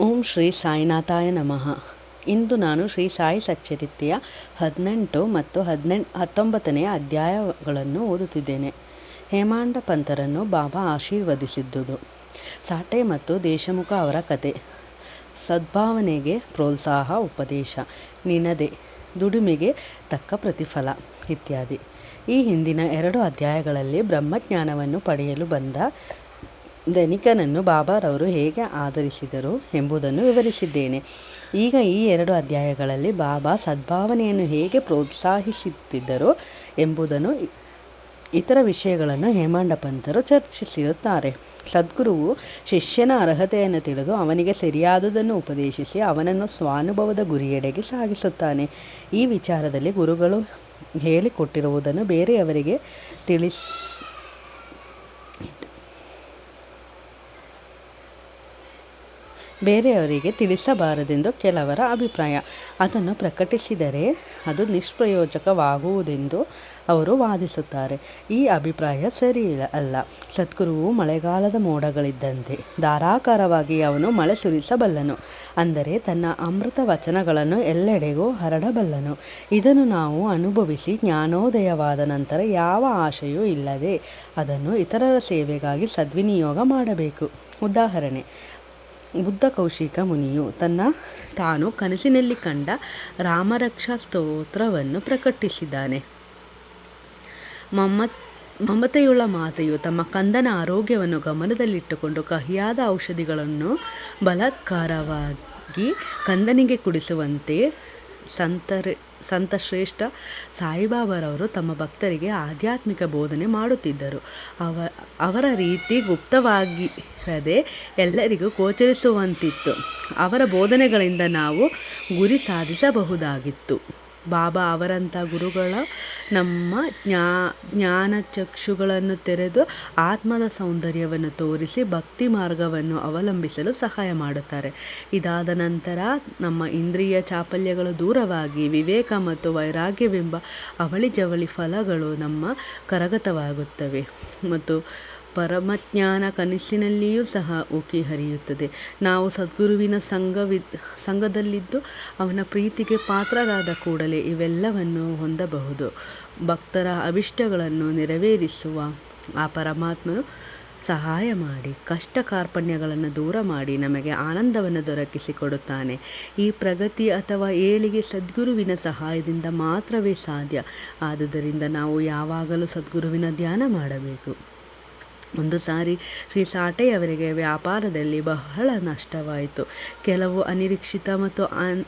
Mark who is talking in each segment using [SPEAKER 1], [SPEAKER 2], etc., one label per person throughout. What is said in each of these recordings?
[SPEAKER 1] ಓಂ ಶ್ರೀ ಸಾಯಿನಾಥಾಯ ನಮಃ. ಇಂದು ನಾನು ಶ್ರೀ ಸಾಯಿ ಸಚ್ಚರಿತೆಯ ಹದಿನೆಂಟು ಮತ್ತು ಹದಿನೆಂಟು, ಹತ್ತೊಂಬತ್ತನೆಯ ಅಧ್ಯಾಯಗಳನ್ನು ಓದುತ್ತಿದ್ದೇನೆ. ಹೇಮಾಂಡ ಪಂಥರನ್ನು ಬಾಬಾ ಆಶೀರ್ವದಿಸಿದ್ದುದು. ಸಾಟೆ ಮತ್ತು ದೇಶಮುಖ ಅವರ ಕತೆ. ಸದ್ಭಾವನೆಗೆ ಪ್ರೋತ್ಸಾಹ, ಉಪದೇಶ, ನಿನದೆ, ದುಡಿಮೆಗೆ ತಕ್ಕ ಪ್ರತಿಫಲ ಇತ್ಯಾದಿ. ಈ ಹಿಂದಿನ ಎರಡು ಅಧ್ಯಾಯಗಳಲ್ಲಿ ಬ್ರಹ್ಮಜ್ಞಾನವನ್ನು ಪಡೆಯಲು ಬಂದ ಧನಿಕನನ್ನು ಬಾಬಾರವರು ಹೇಗೆ ಆಧರಿಸಿದರು ಎಂಬುದನ್ನು ವಿವರಿಸಿದ್ದೇನೆ. ಈಗ ಈ ಎರಡು ಅಧ್ಯಾಯಗಳಲ್ಲಿ ಬಾಬಾ ಸದ್ಭಾವನೆಯನ್ನು ಹೇಗೆ ಪ್ರೋತ್ಸಾಹಿಸುತ್ತಿದ್ದರು ಎಂಬುದನ್ನು ಇತರ ವಿಷಯಗಳನ್ನು ಹೇಮಾಂಡ ಪಂಥರು ಚರ್ಚಿಸಿರುತ್ತಾರೆ. ಸದ್ಗುರುವು ಶಿಷ್ಯನ ಅರ್ಹತೆಯನ್ನು ತಿಳಿದು ಅವನಿಗೆ ಸರಿಯಾದುದನ್ನು ಉಪದೇಶಿಸಿ ಅವನನ್ನು ಸ್ವಾನುಭವದ ಗುರಿಯೆಡೆಗೆ ಸಾಗಿಸುತ್ತಾನೆ. ಈ ವಿಚಾರದಲ್ಲಿ ಗುರುಗಳು ಹೇಳಿಕೊಟ್ಟಿರುವುದನ್ನು ಬೇರೆಯವರಿಗೆ ತಿಳಿಸ್ ಬೇರೆಯವರಿಗೆ ತಿಳಿಸಬಾರದೆಂದು ಕೆಲವರ ಅಭಿಪ್ರಾಯ. ಅದನ್ನು ಪ್ರಕಟಿಸಿದರೆ ಅದು ನಿಷ್ಪ್ರಯೋಜಕವಾಗುವುದೆಂದು ಅವರು ವಾದಿಸುತ್ತಾರೆ. ಈ ಅಭಿಪ್ರಾಯ ಸರಿ ಅಲ್ಲ. ಸದ್ಗುರುವು ಮಳೆಗಾಲದ ಮೋಡಗಳಿದ್ದಂತೆ ಧಾರಾಕಾರವಾಗಿ ಅವನು ಮಳೆ ಸುರಿಸಬಲ್ಲನು. ಅಂದರೆ ತನ್ನ ಅಮೃತ ವಚನಗಳನ್ನು ಎಲ್ಲೆಡೆಗೂ ಹರಡಬಲ್ಲನು. ಇದನ್ನು ನಾವು ಅನುಭವಿಸಿ ಜ್ಞಾನೋದಯವಾದ ನಂತರ ಯಾವ ಆಶೆಯೂ ಇಲ್ಲದೆ ಅದನ್ನು ಇತರರ ಸೇವೆಗಾಗಿ ಸದ್ವಿನಿಯೋಗ ಮಾಡಬೇಕು. ಉದಾಹರಣೆ ಬುದ್ಧ ಕೌಶಿಕ ಮುನಿಯು ತನ್ನ ತಾನು ಕನಸಿನಲ್ಲಿ ಕಂಡ ರಾಮರಕ್ಷಾ ಸ್ತೋತ್ರವನ್ನು ಪ್ರಕಟಿಸಿದ್ದಾನೆ. ಮಮ್ಮ ಮಮತೆಯುಳ್ಳ ಮಾತೆಯು ತಮ್ಮ ಕಂದನ ಆರೋಗ್ಯವನ್ನು ಗಮನದಲ್ಲಿಟ್ಟುಕೊಂಡು ಕಹಿಯಾದ ಔಷಧಿಗಳನ್ನು ಬಲತ್ಕಾರವಾಗಿ ಕಂದನಿಗೆ ಕುಡಿಸುವಂತೆ ಸಂತರೆ ಸಂತ ಶ್ರೇಷ್ಠ ಸಾಯಿಬಾಬಾರವರು ತಮ್ಮ ಭಕ್ತರಿಗೆ ಆಧ್ಯಾತ್ಮಿಕ ಬೋಧನೆ ಮಾಡುತ್ತಿದ್ದರು. ಅವ, ಅವರ ರೀತಿ ಗುಪ್ತವಾಗಿರದೆ ಎಲ್ಲರಿಗೂ ಗೋಚರಿಸುವಂತಿತ್ತು. ಅವರ ಬೋಧನೆಗಳಿಂದ ನಾವು ಗುರಿ ಸಾಧಿಸಬಹುದಾಗಿತ್ತು. ಬಾಬಾ ಅವರಂಥ ಗುರುಗಳ ನಮ್ಮ ಜ್ಞಾ, ಜ್ಞಾನ ಚಕ್ಷುಗಳನ್ನು ತೆರೆದು ಆತ್ಮದ ಸೌಂದರ್ಯವನ್ನು ತೋರಿಸಿ ಭಕ್ತಿ ಮಾರ್ಗವನ್ನು ಅವಲಂಬಿಸಲು ಸಹಾಯ ಮಾಡುತ್ತಾರೆ. ಇದಾದ ನಂತರ ನಮ್ಮ ಇಂದ್ರಿಯ ಚಾಪಲ್ಯಗಳು ದೂರವಾಗಿ ವಿವೇಕ ಮತ್ತು ವೈರಾಗ್ಯವೆಂಬ ಅವಳಿ ಜವಳಿ ಫಲಗಳು ನಮ್ಮ ಕರಗತವಾಗುತ್ತವೆ. ಮತ್ತು ಪರಮಜ್ಞಾನ ಕನಸಿನಲ್ಲಿಯೂ ಸಹ ಉಕ್ಕಿ ಹರಿಯುತ್ತದೆ. ನಾವು ಸದ್ಗುರುವಿನ ಸಂಘವಿ, ಸಂಘದಲ್ಲಿದ್ದು ಅವನ ಪ್ರೀತಿಗೆ ಪಾತ್ರರಾದ ಕೂಡಲೇ ಇವೆಲ್ಲವನ್ನು ಹೊಂದಬಹುದು. ಭಕ್ತರ ಅಭಿಷ್ಟಗಳನ್ನು ನೆರವೇರಿಸುವ ಆ ಪರಮಾತ್ಮನು ಸಹಾಯ ಮಾಡಿ, ಕಷ್ಟ ಕಾರ್ಪಣ್ಯಗಳನ್ನು ದೂರ ಮಾಡಿ ನಮಗೆ ಆನಂದವನ್ನು ದೊರಕಿಸಿಕೊಡುತ್ತಾನೆ. ಈ ಪ್ರಗತಿ ಅಥವಾ ಏಳಿಗೆ ಸದ್ಗುರುವಿನ ಸಹಾಯದಿಂದ ಮಾತ್ರವೇ ಸಾಧ್ಯ. ಆದುದರಿಂದ ನಾವು ಯಾವಾಗಲೂ ಸದ್ಗುರುವಿನ ಧ್ಯಾನ ಮಾಡಬೇಕು. ಒಂದು ಸಾರಿ ಶ್ರೀ ಸಾಟೆಯವರಿಗೆ ವ್ಯಾಪಾರದಲ್ಲಿ ಬಹಳ ನಷ್ಟವಾಯಿತು. ಕೆಲವು ಅನಿರೀಕ್ಷಿತ ಮತ್ತು ಅನ್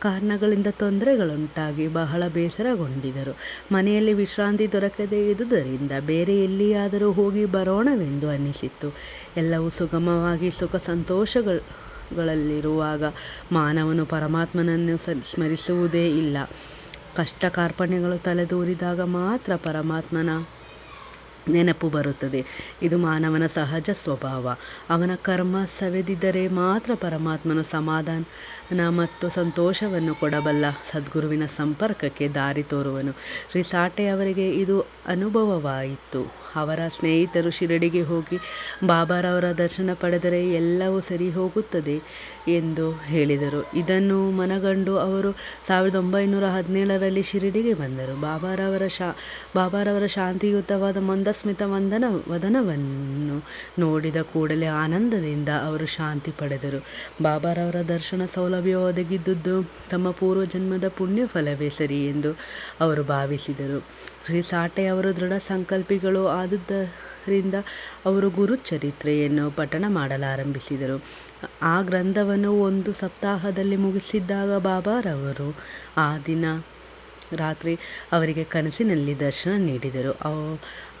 [SPEAKER 1] ಕಾರಣಗಳಿಂದ ತೊಂದರೆಗಳುಂಟಾಗಿ ಬಹಳ ಬೇಸರಗೊಂಡಿದರು. ಮನೆಯಲ್ಲಿ ವಿಶ್ರಾಂತಿ ದೊರಕದೇ ಇದ್ದುದರಿಂದ ಬೇರೆ ಎಲ್ಲಿಯಾದರೂ ಹೋಗಿ ಬರೋಣವೆಂದು ಅನ್ನಿಸಿತ್ತು. ಎಲ್ಲವೂ ಸುಗಮವಾಗಿ ಸುಖ ಸಂತೋಷಗಳಲ್ಲಿರುವಾಗ ಮಾನವನು ಪರಮಾತ್ಮನನ್ನು ಸ್ಮರಿಸುವುದೇ ಇಲ್ಲ. ಕಷ್ಟ ಕಾರ್ಪಣ್ಯಗಳು ತಲೆದೂರಿದಾಗ ಮಾತ್ರ ಪರಮಾತ್ಮನ ನೆನಪು ಬರುತ್ತದೆ. ಇದು ಮಾನವನ ಸಹಜ ಸ್ವಭಾವ. ಅವನ ಕರ್ಮ ಸವೆದಿದ್ದರೆ ಮಾತ್ರ ಪರಮಾತ್ಮನು ಸಮಾಧಾನ ಮತ್ತು ಸಂತೋಷವನ್ನು ಕೊಡಬಲ್ಲ ಸದ್ಗುರುವಿನ ಸಂಪರ್ಕಕ್ಕೆ ದಾರಿ ತೋರುವನು. ರಿಸಾಟೆ ಅವರಿಗೆ ಇದು ಅನುಭವವಾಯಿತು. ಅವರ ಸ್ನೇಹಿತರು ಶಿರಡಿಗೆ ಹೋಗಿ ಬಾಬಾರವರ ದರ್ಶನ ಪಡೆದರೆ ಎಲ್ಲವೂ ಸರಿ ಹೋಗುತ್ತದೆ ಎಂದು ಹೇಳಿದರು. ಇದನ್ನು ಮನಗಂಡು ಅವರು ಸಾವಿರದ ಒಂಬೈನೂರ ಹದಿನೇಳರಲ್ಲಿ ಶಿರಡಿಗೆ ಬಂದರು. ಬಾಬಾರವರ ಶಾ ಬಾಬಾರವರ ಶಾಂತಿಯುತವಾದ ಮಂದಸ್ಮಿತ ವಂದನ, ವದನವನ್ನು ನೋಡಿದ ಕೂಡಲೇ ಆನಂದದಿಂದ ಅವರು ಶಾಂತಿ ಪಡೆದರು. ಬಾಬಾರವರ ದರ್ಶನ ಸೌಲಭ್ಯ ಒದಗಿದ್ದುದು ತಮ್ಮ ಪೂರ್ವಜನ್ಮದ ಪುಣ್ಯ ಫಲವೇ ಸರಿ ಎಂದು ಅವರು ಭಾವಿಸಿದರು. ಶ್ರೀ ಸಾಟೆ ಅವರು ದೃಢ ಸಂಕಲ್ಪಿಗಳು ಆದುದರಿಂದ ಅವರು ಗುರುಚರಿತ್ರೆಯನ್ನು ಪಠಣ ಮಾಡಲಾರಂಭಿಸಿದರು. ಆ ಗ್ರಂಥವನ್ನು ಒಂದು ಸಪ್ತಾಹದಲ್ಲಿ ಮುಗಿಸಿದ್ದಾಗ ಬಾಬಾರವರು ಆ ದಿನ ರಾತ್ರಿ ಅವರಿಗೆ ಕನಸಿನಲ್ಲಿ ದರ್ಶನ ನೀಡಿದರು.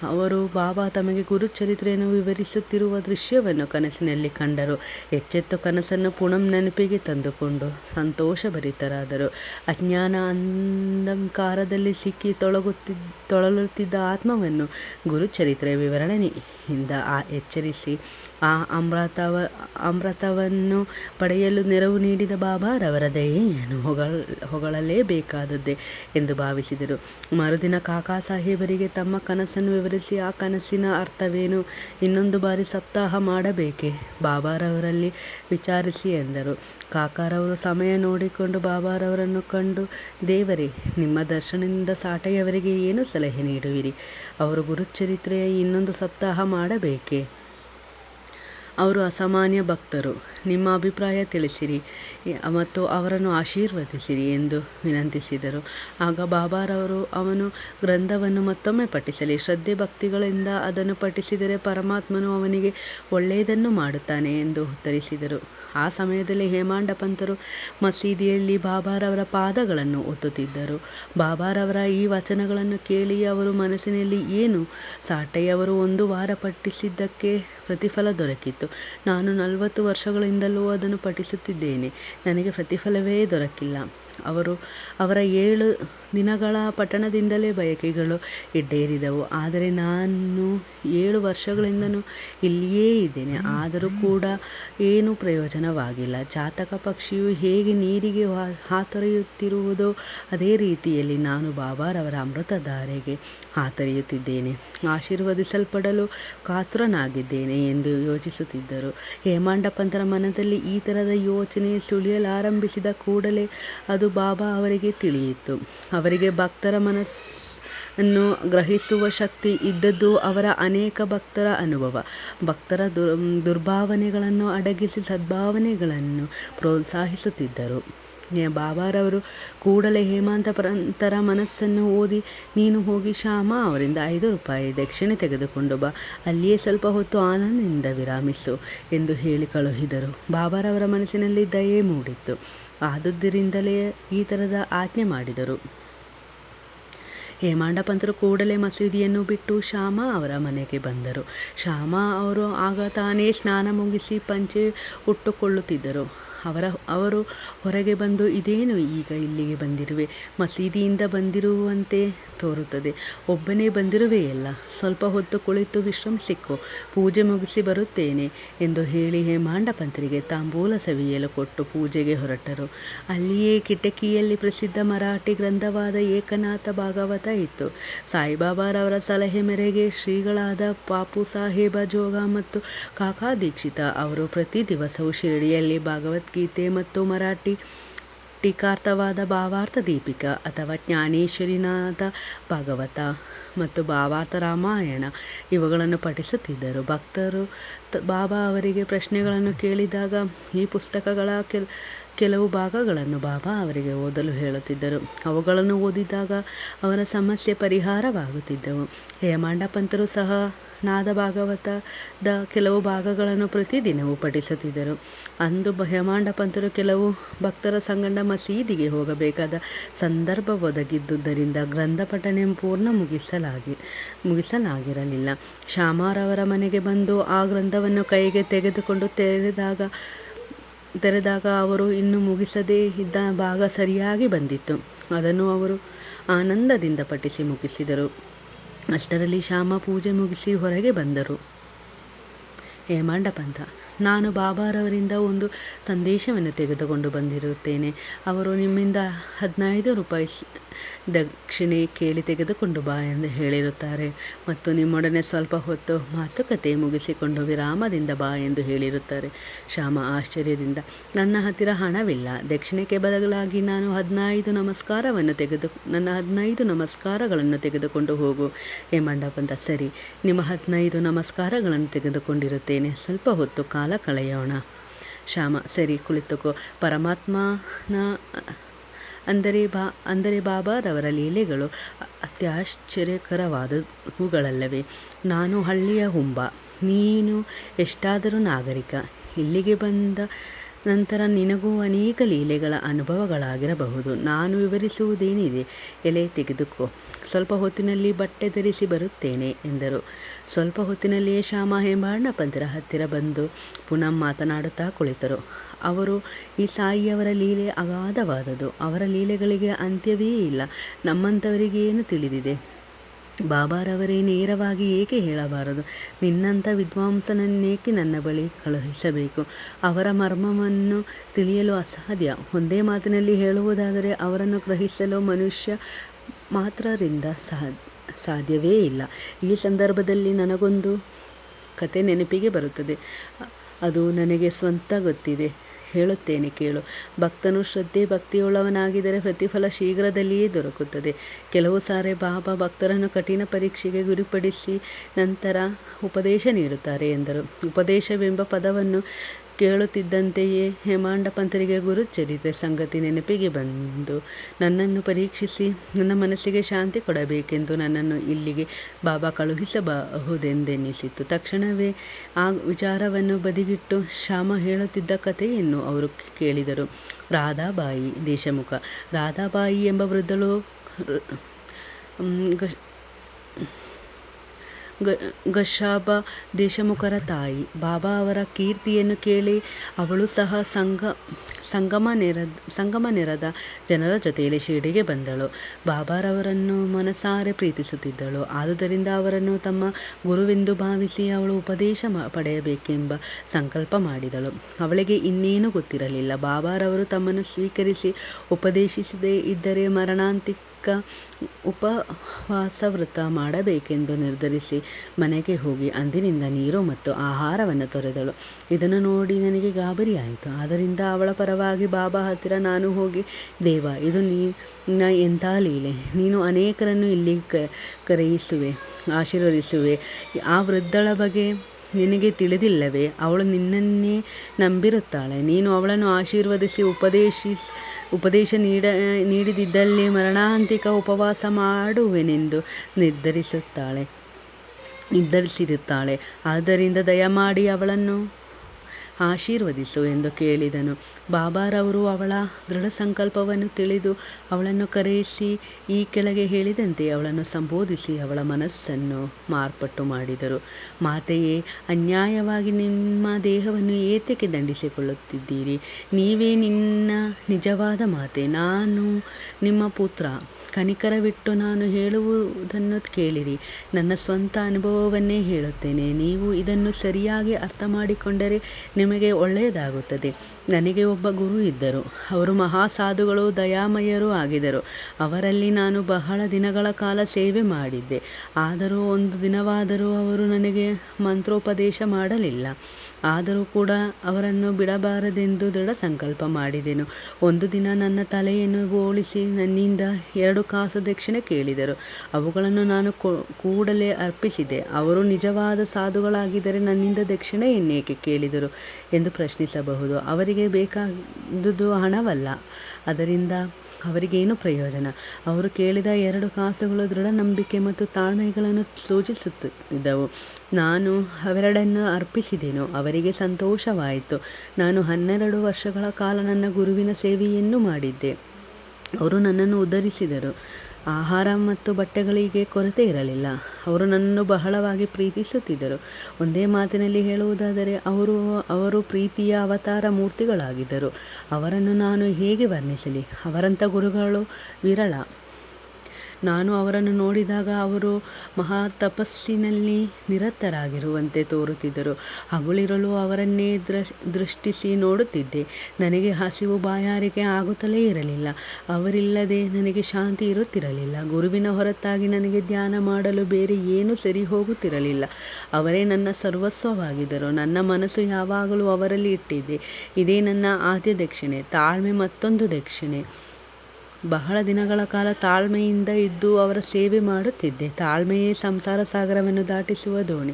[SPEAKER 1] ಅವರು, ಬಾಬಾ ತಮಗೆ ಗುರುಚರಿತ್ರೆಯನ್ನು ವಿವರಿಸುತ್ತಿರುವ ದೃಶ್ಯವನ್ನು ಕನಸಿನಲ್ಲಿ ಕಂಡರು. ಎಚ್ಚೆತ್ತು ಕನಸನ್ನು ಪುನಃ ನೆನಪಿಗೆ ತಂದುಕೊಂಡು ಸಂತೋಷಭರಿತರಾದರು ಅಜ್ಞಾನ ಅಂಧಕಾರದಲ್ಲಿ ಸಿಕ್ಕಿ ತೊಳಗುತ್ತಿ, ತೊಳಲುತ್ತಿದ್ದ ಆತ್ಮವನ್ನು ಗುರುಚರಿತ್ರೆ ವಿವರಣೆಯಿಂದ ಆ ಎಚ್ಚರಿಸಿ, ಆ ಅಮೃತವ, ಅಮೃತವನ್ನು ಪಡೆಯಲು ನೆರವು ನೀಡಿದ ಬಾಬಾರವರ ದಯೆಯನ್ನು ಹೊಗಳ, ಹೊಗಳಲೇಬೇಕಾದದ್ದೇ ಎಂದು ಭಾವಿಸಿದರು. ಮರುದಿನ ಕಾಕಾ ಸಾಹೇಬರಿಗೆ ತಮ್ಮ ಕನಸನ್ನು ವಿವರಿಸಿ ವಿವರಿಸಿ ಆ ಕನಸಿನ ಅರ್ಥವೇನು? ಇನ್ನೊಂದು ಬಾರಿ ಸಪ್ತಾಹ ಮಾಡಬೇಕೆ? ಬಾಬಾರವರಲ್ಲಿ ವಿಚಾರಿಸಿ ಎಂದರು. ಕಾಕಾರವರು ಸಮಯ ನೋಡಿಕೊಂಡು ಬಾಬಾರವರನ್ನು ಕಂಡು, ದೇವರೇ, ನಿಮ್ಮ ದರ್ಶನದಿಂದ ಸಾಟೆಯವರಿಗೆ ಏನು ಸಲಹೆ ನೀಡುವಿರಿ? ಅವರು ಗುರುಚರಿತ್ರೆಯ ಇನ್ನೊಂದು ಸಪ್ತಾಹ ಮಾಡಬೇಕೆ? ಅವರು ಅಸಾಮಾನ್ಯ ಭಕ್ತರು. ನಿಮ್ಮ ಅಭಿಪ್ರಾಯ ತಿಳಿಸಿರಿ. ಮತ್ತು ಅವರನ್ನು ಆಶೀರ್ವದಿಸಿರಿ ಎಂದು ವಿನಂತಿಸಿದರು. ಆಗ ಬಾಬಾರವರು ಅವನು ಗ್ರಂಥವನ್ನು ಮತ್ತೊಮ್ಮೆ ಪಠಿಸಲಿ. ಶ್ರದ್ಧೆ ಭಕ್ತಿಗಳಿಂದ ಅದನ್ನು ಪಠಿಸಿದರೆ ಪರಮಾತ್ಮನು ಅವನಿಗೆ ಒಳ್ಳೆಯದನ್ನು ಮಾಡುತ್ತಾನೆ ಎಂದು ಉತ್ತರಿಸಿದರು. ಆ ಸಮಯದಲ್ಲಿ ಹೇಮಾಂಡ ಪಂಥರು ಮಸೀದಿಯಲ್ಲಿ ಬಾಬಾರವರ ಪಾದಗಳನ್ನು ಒತ್ತುತ್ತಿದ್ದರು. ಬಾಬಾರವರ ಈ ವಚನಗಳನ್ನು ಕೇಳಿ ಅವರು ಮನಸ್ಸಿನಲ್ಲಿ ಏನು? ಸಾಟೆಯವರು ಒಂದು ವಾರ ಪಠಿಸಿದ್ದಕ್ಕೆ ಪ್ರತಿಫಲ ದೊರಕಿತ್ತು. ನಾನು ನಲವತ್ತು ವರ್ಷಗಳಿಂದಲೂ ಅದನ್ನು ಪಠಿಸುತ್ತಿದ್ದೇನೆ. ನನಗೆ ಪ್ರತಿಫಲವೇ ದೊರಕಿಲ್ಲ. ಅವರು ಅವರ ಏಳು ದಿನಗಳ ಪಟ್ಟಣದಿಂದಲೇ ಬಯಕೆಗಳು ಈಡೇರಿದವು. ಆದರೆ ನಾನು ಏಳು ವರ್ಷಗಳಿಂದಲೂ ಇಲ್ಲಿಯೇ ಇದ್ದೇನೆ. ಆದರೂ ಕೂಡ ಏನೂ ಪ್ರಯೋಜನವಾಗಿಲ್ಲ. ಜಾತಕ ಪಕ್ಷಿಯು ಹೇಗೆ ನೀರಿಗೆ ಹಾತೊರೆಯುತ್ತಿರುವುದೋ ಅದೇ ರೀತಿಯಲ್ಲಿ ನಾನು ಬಾಬಾರವರ ಅಮೃತಧಾರೆಗೆ ಹಾತೊರೆಯುತ್ತಿದ್ದೇನೆ. ಆಶೀರ್ವದಿಸಲ್ಪಡಲು ಕಾತುರನಾಗಿದ್ದೇನೆ ಎಂದು ಯೋಚಿಸುತ್ತಿದ್ದರು. ಹೇಮಾಂಡ ಪಂಥರ ಮನದಲ್ಲಿ ಈ ಥರದ ಯೋಚನೆ ಸುಳಿಯಲಾರಂಭಿಸಿದ ಕೂಡಲೇ ಅದು ಬಾಬಾ ಅವರಿಗೆ ತಿಳಿಯಿತು. ಅವರಿಗೆ ಭಕ್ತರ ಮನಸ್ಸನ್ನು ಗ್ರಹಿಸುವ ಶಕ್ತಿ ಇದ್ದದ್ದು ಅವರ ಅನೇಕ ಭಕ್ತರ ಅನುಭವ. ಭಕ್ತರ ದುರ್, ದುರ್ಭಾವನೆಗಳನ್ನು ಅಡಗಿಸಿ ಸದ್ಭಾವನೆಗಳನ್ನು ಪ್ರೋತ್ಸಾಹಿಸುತ್ತಿದ್ದರು. ಬಾಬಾರವರು ಕೂಡಲೇ ಹೇಮಾಂತ ಪರಂತರ ಮನಸ್ಸನ್ನು ಓದಿ, ನೀನು ಹೋಗಿ ಶ್ಯಾಮ ಅವರಿಂದ ಐದು ರೂಪಾಯಿ ದಕ್ಷಿಣೆ ತೆಗೆದುಕೊಂಡು ಬಾ, ಅಲ್ಲಿಯೇ ಸ್ವಲ್ಪ ಹೊತ್ತು ಆನಂದದಿಂದ ವಿರಾಮಿಸು ಎಂದು ಹೇಳಿ ಕಳುಹಿದರು. ಬಾಬಾರವರ ಮನಸ್ಸಿನಲ್ಲಿ ದಯೆ ಮೂಡಿತ್ತು. ಆದುದರಿಂದಲೇ ಈ ಥರದ ಆಜ್ಞೆ ಮಾಡಿದರು. ಹೇಮಾಂಡ ಪಂತರು ಕೂಡಲೇ ಮಸೀದಿಯನ್ನು ಬಿಟ್ಟು ಶ್ಯಾಮ ಅವರ ಮನೆಗೆ ಬಂದರು. ಶ್ಯಾಮ ಅವರು ಆಗ ತಾನೇ ಸ್ನಾನ ಮುಗಿಸಿ ಪಂಚೆ ಉಟ್ಟುಕೊಳ್ಳುತ್ತಿದ್ದರು. ಅವರ, ಅವರು ಹೊರಗೆ ಬಂದು, ಇದೇನು ಈಗ ಇಲ್ಲಿಗೆ ಬಂದಿರುವೆ? ಮಸೀದಿಯಿಂದ ಬಂದಿರುವಂತೆ ತೋರುತ್ತದೆ. ಒಬ್ಬನೇ ಬಂದಿರುವೆಯಲ್ಲ ಸ್ವಲ್ಪ ಹೊತ್ತು ಕುಳಿತು ವಿಶ್ರಮಿಸಿಕೊ ಪೂಜೆ ಮುಗಿಸಿ ಬರುತ್ತೇನೆ ಎಂದು ಹೇಳಿ ಹೇಮಾಂಡಪಂತರಿಗೆ ತಾಂಬೂಲ ಸವಿಯಲು ಕೊಟ್ಟು ಪೂಜೆಗೆ ಹೊರಟರು. ಅಲ್ಲಿಯೇ ಕಿಟಕಿಯಲ್ಲಿ ಪ್ರಸಿದ್ಧ ಮರಾಠಿ ಗ್ರಂಥವಾದ ಏಕನಾಥ ಭಾಗವತ ಇತ್ತು. ಸಾಯಿಬಾಬಾರವರ ಸಲಹೆ ಮೇರೆಗೆ ಶ್ರೀಗಳಾದ ಪಾಪು ಸಾಹೇಬ ಜೋಗ ಮತ್ತು ಕಾಕಾ ದೀಕ್ಷಿತ ಅವರು ಪ್ರತಿ ದಿವಸವೂ ಶಿರಡಿಯಲ್ಲಿ ಭಾಗವದ್ಗೀತೆ ಮತ್ತು ಮರಾಠಿ ಟೀಕಾರ್ಥವಾದ ಭಾವಾರ್ಥ ದೀಪಿಕಾ ಅಥವಾ ಜ್ಞಾನೇಶ್ವರಿನಾಥ ಭಾಗವತ ಮತ್ತು ಭಾವಾರ್ಥ ರಾಮಾಯಣ ಇವುಗಳನ್ನು ಪಠಿಸುತ್ತಿದ್ದರು. ಭಕ್ತರು ಬಾಬಾ ಅವರಿಗೆ ಪ್ರಶ್ನೆಗಳನ್ನು ಕೇಳಿದಾಗ ಈ ಪುಸ್ತಕಗಳ ಕೆಲ, ಕೆಲವು ಭಾಗಗಳನ್ನು ಬಾಬಾ ಅವರಿಗೆ ಓದಲು ಹೇಳುತ್ತಿದ್ದರು. ಅವುಗಳನ್ನು ಓದಿದಾಗ ಅವರ ಸಮಸ್ಯೆ ಪರಿಹಾರವಾಗುತ್ತಿದ್ದವು. ಹೇಮಾಂಡ ಪಂತರು ಸಹ ನಾದ ಭಾಗವತದ ಕೆಲವು ಭಾಗಗಳನ್ನು ಪ್ರತಿದಿನವೂ ಪಠಿಸುತ್ತಿದ್ದರು. ಅಂದು ಹೇಮಾಂಡ ಪಂತರು ಕೆಲವು ಭಕ್ತರ ಸಂಗಡ ಮಸೀದಿಗೆ ಹೋಗಬೇಕಾದ ಸಂದರ್ಭ ಒದಗಿದ್ದುದರಿಂದ ಗ್ರಂಥ ಪಠನೆ ಪೂರ್ಣ ಮುಗಿಸಲಾಗಿ, ಮುಗಿಸಲಾಗಿರಲಿಲ್ಲ. ಶ್ಯಾಮಾರವರ ಮನೆಗೆ ಬಂದು ಆ ಗ್ರಂಥವನ್ನು ಕೈಗೆ ತೆಗೆದುಕೊಂಡು ತೆರೆದಾಗ ತೆರೆದಾಗ ಅವರು ಇನ್ನೂ ಮುಗಿಸದೇ ಇದ್ದ ಭಾಗ ಸರಿಯಾಗಿ ಬಂದಿತ್ತು. ಅದನ್ನು ಅವರು ಆನಂದದಿಂದ ಪಠಿಸಿ ಮುಗಿಸಿದರು. ಅಷ್ಟರಲ್ಲಿ ಶ್ಯಾಮ ಪೂಜೆ ಮುಗಿಸಿ ಹೊರಗೆ ಬಂದರು. ಹೇಮಾಂಡ ಪಂಥ ನಾನು ಬಾಬಾರವರಿಂದ ಒಂದು ಸಂದೇಶವನ್ನು ತೆಗೆದುಕೊಂಡು ಬಂದಿರುತ್ತೇನೆ. ಅವರು ನಿಮ್ಮಿಂದ ಹದಿನೈದು ರೂಪಾಯಿ ದಕ್ಷಿಣೆ ಕೇಳಿ ತೆಗೆದುಕೊಂಡು ಬಾ ಎಂದು ಹೇಳಿರುತ್ತಾರೆ. ಮತ್ತು ನಿಮ್ಮೊಡನೆ ಸ್ವಲ್ಪ ಹೊತ್ತು ಮಾತುಕತೆ ಮುಗಿಸಿಕೊಂಡು ವಿರಾಮದಿಂದ ಬಾ ಎಂದು ಹೇಳಿರುತ್ತಾರೆ. ಶ್ಯಾಮ ಆಶ್ಚರ್ಯದಿಂದ, ನನ್ನ ಹತ್ತಿರ ಹಣವಿಲ್ಲ. ದಕ್ಷಿಣಕ್ಕೆ ಬದಲಾಗಿ ನಾನು ಹದಿನೈದು ನಮಸ್ಕಾರವನ್ನು ತೆಗೆದು, ನನ್ನ ಹದಿನೈದು ನಮಸ್ಕಾರಗಳನ್ನು ತೆಗೆದುಕೊಂಡು ಹೋಗು. ಹೇಮಂಡಪಂತ ಸರಿ, ನಿಮ್ಮ ಹದಿನೈದು ನಮಸ್ಕಾರಗಳನ್ನು ತೆಗೆದುಕೊಂಡಿರುತ್ತೇನೆ. ಸ್ವಲ್ಪ ಹೊತ್ತು ಕಾಲ ಕಳೆಯೋಣ. ಶ್ಯಾಮ, ಸರಿ, ಕುಳಿತುಕೋ. ಪರಮಾತ್ಮನ ಅಂದರೆ ಬಾ, ಅಂದರೆ ಬಾಬಾರವರ ಲೀಲೆಗಳು ಅತ್ಯಾಶ್ಚರ್ಯಕರವಾದವುಗಳಲ್ಲವೇ. ನಾನು ಹಳ್ಳಿಯ ಹುಂಬ, ನೀನು ಎಷ್ಟಾದರೂ ನಾಗರಿಕ. ಇಲ್ಲಿಗೆ ಬಂದ ನಂತರ ನಿನಗೂ ಅನೇಕ ಲೀಲೆಗಳ ಅನುಭವಗಳಾಗಿರಬಹುದು. ನಾನು ವಿವರಿಸುವುದೇನಿದೆ, ಎಲೆ ತೆಗೆದುಕೋ. ಸ್ವಲ್ಪ ಹೊತ್ತಿನಲ್ಲಿ ಬಟ್ಟೆ ಧರಿಸಿ ಬರುತ್ತೇನೆ, ಎಂದರು. ಸ್ವಲ್ಪ ಹೊತ್ತಿನಲ್ಲಿಯೇ ಶ್ಯಾಮ ಹೇಮಾಣ್ಣ ಪಂತರ ಹತ್ತಿರ ಬಂದು ಪುನಃ ಮಾತನಾಡುತ್ತಾ ಕುಳಿತರು. ಅವರು ಈ ಸಾಯಿಯವರ ಲೀಲೆ ಅಗಾಧವಾದದ್ದು. ಅವರ ಲೀಲೆಗಳಿಗೆ ಅಂತ್ಯವೇ ಇಲ್ಲ. ನಮ್ಮಂಥವರಿಗೆ ಏನು ತಿಳಿದಿದೆ? ಬಾಬಾರವರೇ, ನೇರವಾಗಿ ಏಕೆ ಹೇಳಬಾರದು? ನಿನ್ನಂಥ ವಿದ್ವಾಂಸನನ್ನೇಕೆ ನನ್ನ ಬಳಿ ಕಳುಹಿಸಬೇಕು? ಅವರ ಮರ್ಮವನ್ನು ತಿಳಿಯಲು ಅಸಾಧ್ಯ. ಒಂದೇ ಮಾತಿನಲ್ಲಿ ಹೇಳುವುದಾದರೆ ಅವರನ್ನು ಗ್ರಹಿಸಲು ಮನುಷ್ಯ ಮಾತ್ರರಿಂದ ಸಾ ಸಾಧ್ಯವೇ ಇಲ್ಲ. ಈ ಸಂದರ್ಭದಲ್ಲಿ ನನಗೊಂದು ಕತೆ ನೆನಪಿಗೆ ಬರುತ್ತದೆ. ಅದು ನನಗೆ ಸ್ವಂತ ಗೊತ್ತಿದೆ. ಹೇಳುತ್ತೇನೆ ಕೇಳು. ಭಕ್ತನು ಶ್ರದ್ಧೆ ಭಕ್ತಿಯುಳ್ಳವನಾಗಿದ್ದರೆ ಪ್ರತಿಫಲ ಶೀಘ್ರದಲ್ಲಿಯೇ ದೊರಕುತ್ತದೆ. ಕೆಲವು ಸಾರಿ ಬಾಬಾ ಭಕ್ತರನ್ನು ಕಠಿಣ ಪರೀಕ್ಷೆಗೆ ಗುರಿಪಡಿಸಿ ನಂತರ ಉಪದೇಶ ನೀಡುತ್ತಾರೆ ಎಂದರು. ಉಪದೇಶವೆಂಬ ಪದವನ್ನು ಕೇಳುತ್ತಿದ್ದಂತೆಯೇ ಹೇಮಾಂಡ ಪಂತರಿಗೆ ಗುರುಚರಿತ್ರೆ ಸಂಗತಿ ನೆನಪಿಗೆ ಬಂದು, ನನ್ನನ್ನು ಪರೀಕ್ಷಿಸಿ, ನನ್ನ ಮನಸ್ಸಿಗೆ ಶಾಂತಿ ಕೊಡಬೇಕೆಂದು ನನ್ನನ್ನು ಇಲ್ಲಿಗೆ ಬಾಬಾ ಕಳುಹಿಸಬಹುದೆಂದೆನಿಸಿತು. ತಕ್ಷಣವೇ ಆ ವಿಚಾರವನ್ನು ಬದಿಗಿಟ್ಟು ಶ್ಯಾಮ ಹೇಳುತ್ತಿದ್ದ ಕಥೆಯನ್ನು ಅವರು ಕೇಳಿದರು. ರಾಧಾಬಾಯಿ ದೇಶಮುಖ. ರಾಧಾಬಾಯಿ ಎಂಬ ವೃದ್ಧಳು ಗಶಾಬ ದೇಶಮುಖರ ತಾಯಿ. ಬಾಬಾ ಅವರ ಕೀರ್ತಿಯನ್ನು ಕೇಳಿ ಅವಳು ಸಹ ಸಂಗ, ಸಂಗಮ ನೆರ ಸಂಗಮ ನೆರದ ಜನರ ಜೊತೆಯಲ್ಲಿ ಶಿರಡಿಗೆ ಬಂದಳು. ಬಾಬಾರವರನ್ನು ಮನಸಾರೆ ಪ್ರೀತಿಸುತ್ತಿದ್ದಳು. ಆದುದರಿಂದ ಅವರನ್ನು ತಮ್ಮ ಗುರುವೆಂದು ಭಾವಿಸಿ ಅವಳು ಉಪದೇಶ ಪಡೆಯಬೇಕೆಂಬ ಸಂಕಲ್ಪ ಮಾಡಿದಳು. ಅವಳಿಗೆ ಇನ್ನೇನು ಗೊತ್ತಿರಲಿಲ್ಲ. ಬಾಬಾರವರು ತಮ್ಮನ್ನು ಸ್ವೀಕರಿಸಿ ಉಪದೇಶಿಸದೇ ಇದ್ದರೆ ಮರಣಾಂತಿಕ ಉಪವಾಸ ವ್ರತ ಮಾಡಬೇಕೆಂದು ನಿರ್ಧರಿಸಿ ಮನೆಗೆ ಹೋಗಿ ಅಂದಿನಿಂದ ನೀರು ಮತ್ತು ಆಹಾರವನ್ನು ತೊರೆದಳು. ಇದನ್ನು ನೋಡಿ ನನಗೆ ಗಾಬರಿಯಾಯಿತು. ಆದ್ದರಿಂದ ಅವಳ ಪರವಾಗಿ ಬಾಬಾ ಹತ್ತಿರ ನಾನು ಹೋಗಿ, ದೇವ, ಇದು ನೀ ಎಂಥ ಲೀಲೆ? ನೀನು ಅನೇಕರನ್ನು ಇಲ್ಲಿ ಕರೆಯಿಸುವೆ, ಆಶೀರ್ವದಿಸುವೆ. ಆ ವೃದ್ಧಳ ಬಗ್ಗೆ ನಿನಗೆ ತಿಳಿದಿಲ್ಲವೇ? ಅವಳು ನಿನ್ನನ್ನೇ ನಂಬಿರುತ್ತಾಳೆ. ನೀನು ಅವಳನ್ನು ಆಶೀರ್ವದಿಸಿ ಉಪದೇಶಿಸಿ ಉಪದೇಶ ನೀಡ ನೀಡಿದಿದ್ದಲ್ಲಿ ಮರಣಾಂತಿಕ ಉಪವಾಸ ಮಾಡುವೆನೆಂದು ನಿರ್ಧರಿಸುತ್ತಾಳೆ. ನಿರ್ಧರಿಸಿರುತ್ತಾಳೆ. ಆದ್ದರಿಂದ ದಯಮಾಡಿ ಅವಳನ್ನು ಆಶೀರ್ವದಿಸು ಎಂದು ಕೇಳಿದನು. ಬಾಬಾರವರು ಅವಳ ದೃಢ ಸಂಕಲ್ಪವನ್ನು ತಿಳಿದು ಅವಳನ್ನು ಕರೆಯಿಸಿ ಈ ಕೆಳಗೆ ಹೇಳಿದಂತೆ ಅವಳನ್ನು ಸಂಬೋಧಿಸಿ ಅವಳ ಮನಸ್ಸನ್ನು ಮಾರ್ಪಟ್ಟು ಮಾಡಿದರು. ಮಾತೆಯೇ, ಅನ್ಯಾಯವಾಗಿ ನಿಮ್ಮ ದೇಹವನ್ನು ಏತಕ್ಕೆ ದಂಡಿಸಿಕೊಳ್ಳುತ್ತಿದ್ದೀರಿ? ನೀವೇ ನಿನ್ನ ನಿಜವಾದ ಮಾತೆ, ನಾನು ನಿಮ್ಮ ಪುತ್ರ. ಕನಿಕರವಿಟ್ಟು ನಾನು ಹೇಳುವುದನ್ನು ಕೇಳಿರಿ. ನನ್ನ ಸ್ವಂತ ಅನುಭವವನ್ನೇ ಹೇಳುತ್ತೇನೆ. ನೀವು ಇದನ್ನು ಸರಿಯಾಗಿ ಅರ್ಥ ಮಾಡಿಕೊಂಡರೆ ನಿಮಗೆ ಒಳ್ಳೆಯದಾಗುತ್ತದೆ. ನನಗೆ ಒಬ್ಬ ಗುರು ಇದ್ದರು. ಅವರು ಮಹಾಸಾಧುಗಳು, ದಯಾಮಯರೂ ಆಗಿದರು ಅವರಲ್ಲಿ ನಾನು ಬಹಳ ದಿನಗಳ ಕಾಲ ಸೇವೆ ಮಾಡಿದ್ದೆ. ಆದರೂ ಒಂದು ದಿನವಾದರೂ ಅವರು ನನಗೆ ಮಂತ್ರೋಪದೇಶ ಮಾಡಲಿಲ್ಲ. ಆದರೂ ಕೂಡ ಅವರನ್ನು ಬಿಡಬಾರದೆಂದು ದೃಢ ಸಂಕಲ್ಪ ಮಾಡಿದೆನು. ಒಂದು ದಿನ ನನ್ನ ತಲೆಯನ್ನು ಬೋಳಿಸಿ ನನ್ನಿಂದ ಎರಡು ಕಾಸು ದಕ್ಷಿಣೆ ಕೇಳಿದರು. ಅವುಗಳನ್ನು ನಾನು ಕೂಡಲೇ ಅರ್ಪಿಸಿದೆ. ಅವರು ನಿಜವಾದ ಸಾಧುಗಳಾಗಿದ್ದರೆ ನನ್ನಿಂದ ದಕ್ಷಿಣೆ ಎನ್ನೇಕೆ ಕೇಳಿದರು ಎಂದು ಪ್ರಶ್ನಿಸಬಹುದು. ಅವರಿಗೆ ಬೇಕಾದುದು ಹಣವಲ್ಲ. ಅದರಿಂದ ಅವರಿಗೇನು ಪ್ರಯೋಜನ? ಅವರು ಕೇಳಿದ ಎರಡು ಕಾಸುಗಳು ದೃಢ ನಂಬಿಕೆ ಮತ್ತು ತಾಳ್ಮೆಗಳನ್ನು ಸೂಚಿಸುತ್ತಿದ್ದವು. ನಾನು ಅವೆರಡನ್ನು ಅರ್ಪಿಸಿದೆನು. ಅವರಿಗೆ ಸಂತೋಷವಾಯಿತು. ನಾನು ಹನ್ನೆರಡು ವರ್ಷಗಳ ಕಾಲ ನನ್ನ ಗುರುವಿನ ಸೇವೆಯನ್ನು ಮಾಡಿದ್ದೆ. ಅವರು ನನ್ನನ್ನು ಉದ್ಧರಿಸಿದರು ಆಹಾರ ಮತ್ತು ಬಟ್ಟೆಗಳಿಗೆ ಕೊರತೆ ಇರಲಿಲ್ಲ. ಅವರು ನನ್ನನ್ನು ಬಹಳವಾಗಿ ಪ್ರೀತಿಸುತ್ತಿದ್ದರು. ಒಂದೇ ಮಾತಿನಲ್ಲಿ ಹೇಳುವುದಾದರೆ, ಅವರು ಅವರು ಪ್ರೀತಿಯ ಅವತಾರ ಮೂರ್ತಿಗಳಾಗಿದ್ದರು. ಅವರನ್ನು ನಾನು ಹೇಗೆ ವರ್ಣಿಸಲಿ? ಅವರಂಥ ಗುರುಗಳು ವಿರಳ. ನಾನು ಅವರನ್ನು ನೋಡಿದಾಗ ಅವರು ಮಹಾ ತಪಸ್ಸಿನಲ್ಲಿ ನಿರತರಾಗಿರುವಂತೆ ತೋರುತ್ತಿದ್ದರು. ಹಗುಲಿರಲು ಅವರನ್ನೇ ದೃಷ್ಟಿಸಿ ನೋಡುತ್ತಿದ್ದೆ. ನನಗೆ ಹಸಿವು ಬಾಯಾರಿಕೆ ಆಗುತ್ತಲೇ ಇರಲಿಲ್ಲ. ಅವರಿಲ್ಲದೆ ನನಗೆ ಶಾಂತಿ ಇರುತ್ತಿರಲಿಲ್ಲ. ಗುರುವಿನ ಹೊರತಾಗಿ ನನಗೆ ಧ್ಯಾನ ಮಾಡಲು ಬೇರೆ ಏನೂ ಸರಿ ಹೋಗುತ್ತಿರಲಿಲ್ಲ. ಅವರೇ ನನ್ನ ಸರ್ವಸ್ವವಾಗಿದ್ದರು. ನನ್ನ ಮನಸ್ಸು ಯಾವಾಗಲೂ ಅವರಲ್ಲಿ ಇಟ್ಟಿದ್ದೆ. ಇದೇ ನನ್ನ ಆದ್ಯ ದಕ್ಷಿಣೆ. ತಾಳ್ಮೆ ಮತ್ತೊಂದು ದಕ್ಷಿಣೆ. ಬಹಳ ದಿನಗಳ ಕಾಲ ತಾಳ್ಮೆಯಿಂದ ಇದ್ದು ಅವರ ಸೇವೆ ಮಾಡುತ್ತಿದ್ದೆ. ತಾಳ್ಮೆಯೇ ಸಂಸಾರ ಸಾಗರವನ್ನು ದಾಟಿಸುವ ದೋಣಿ.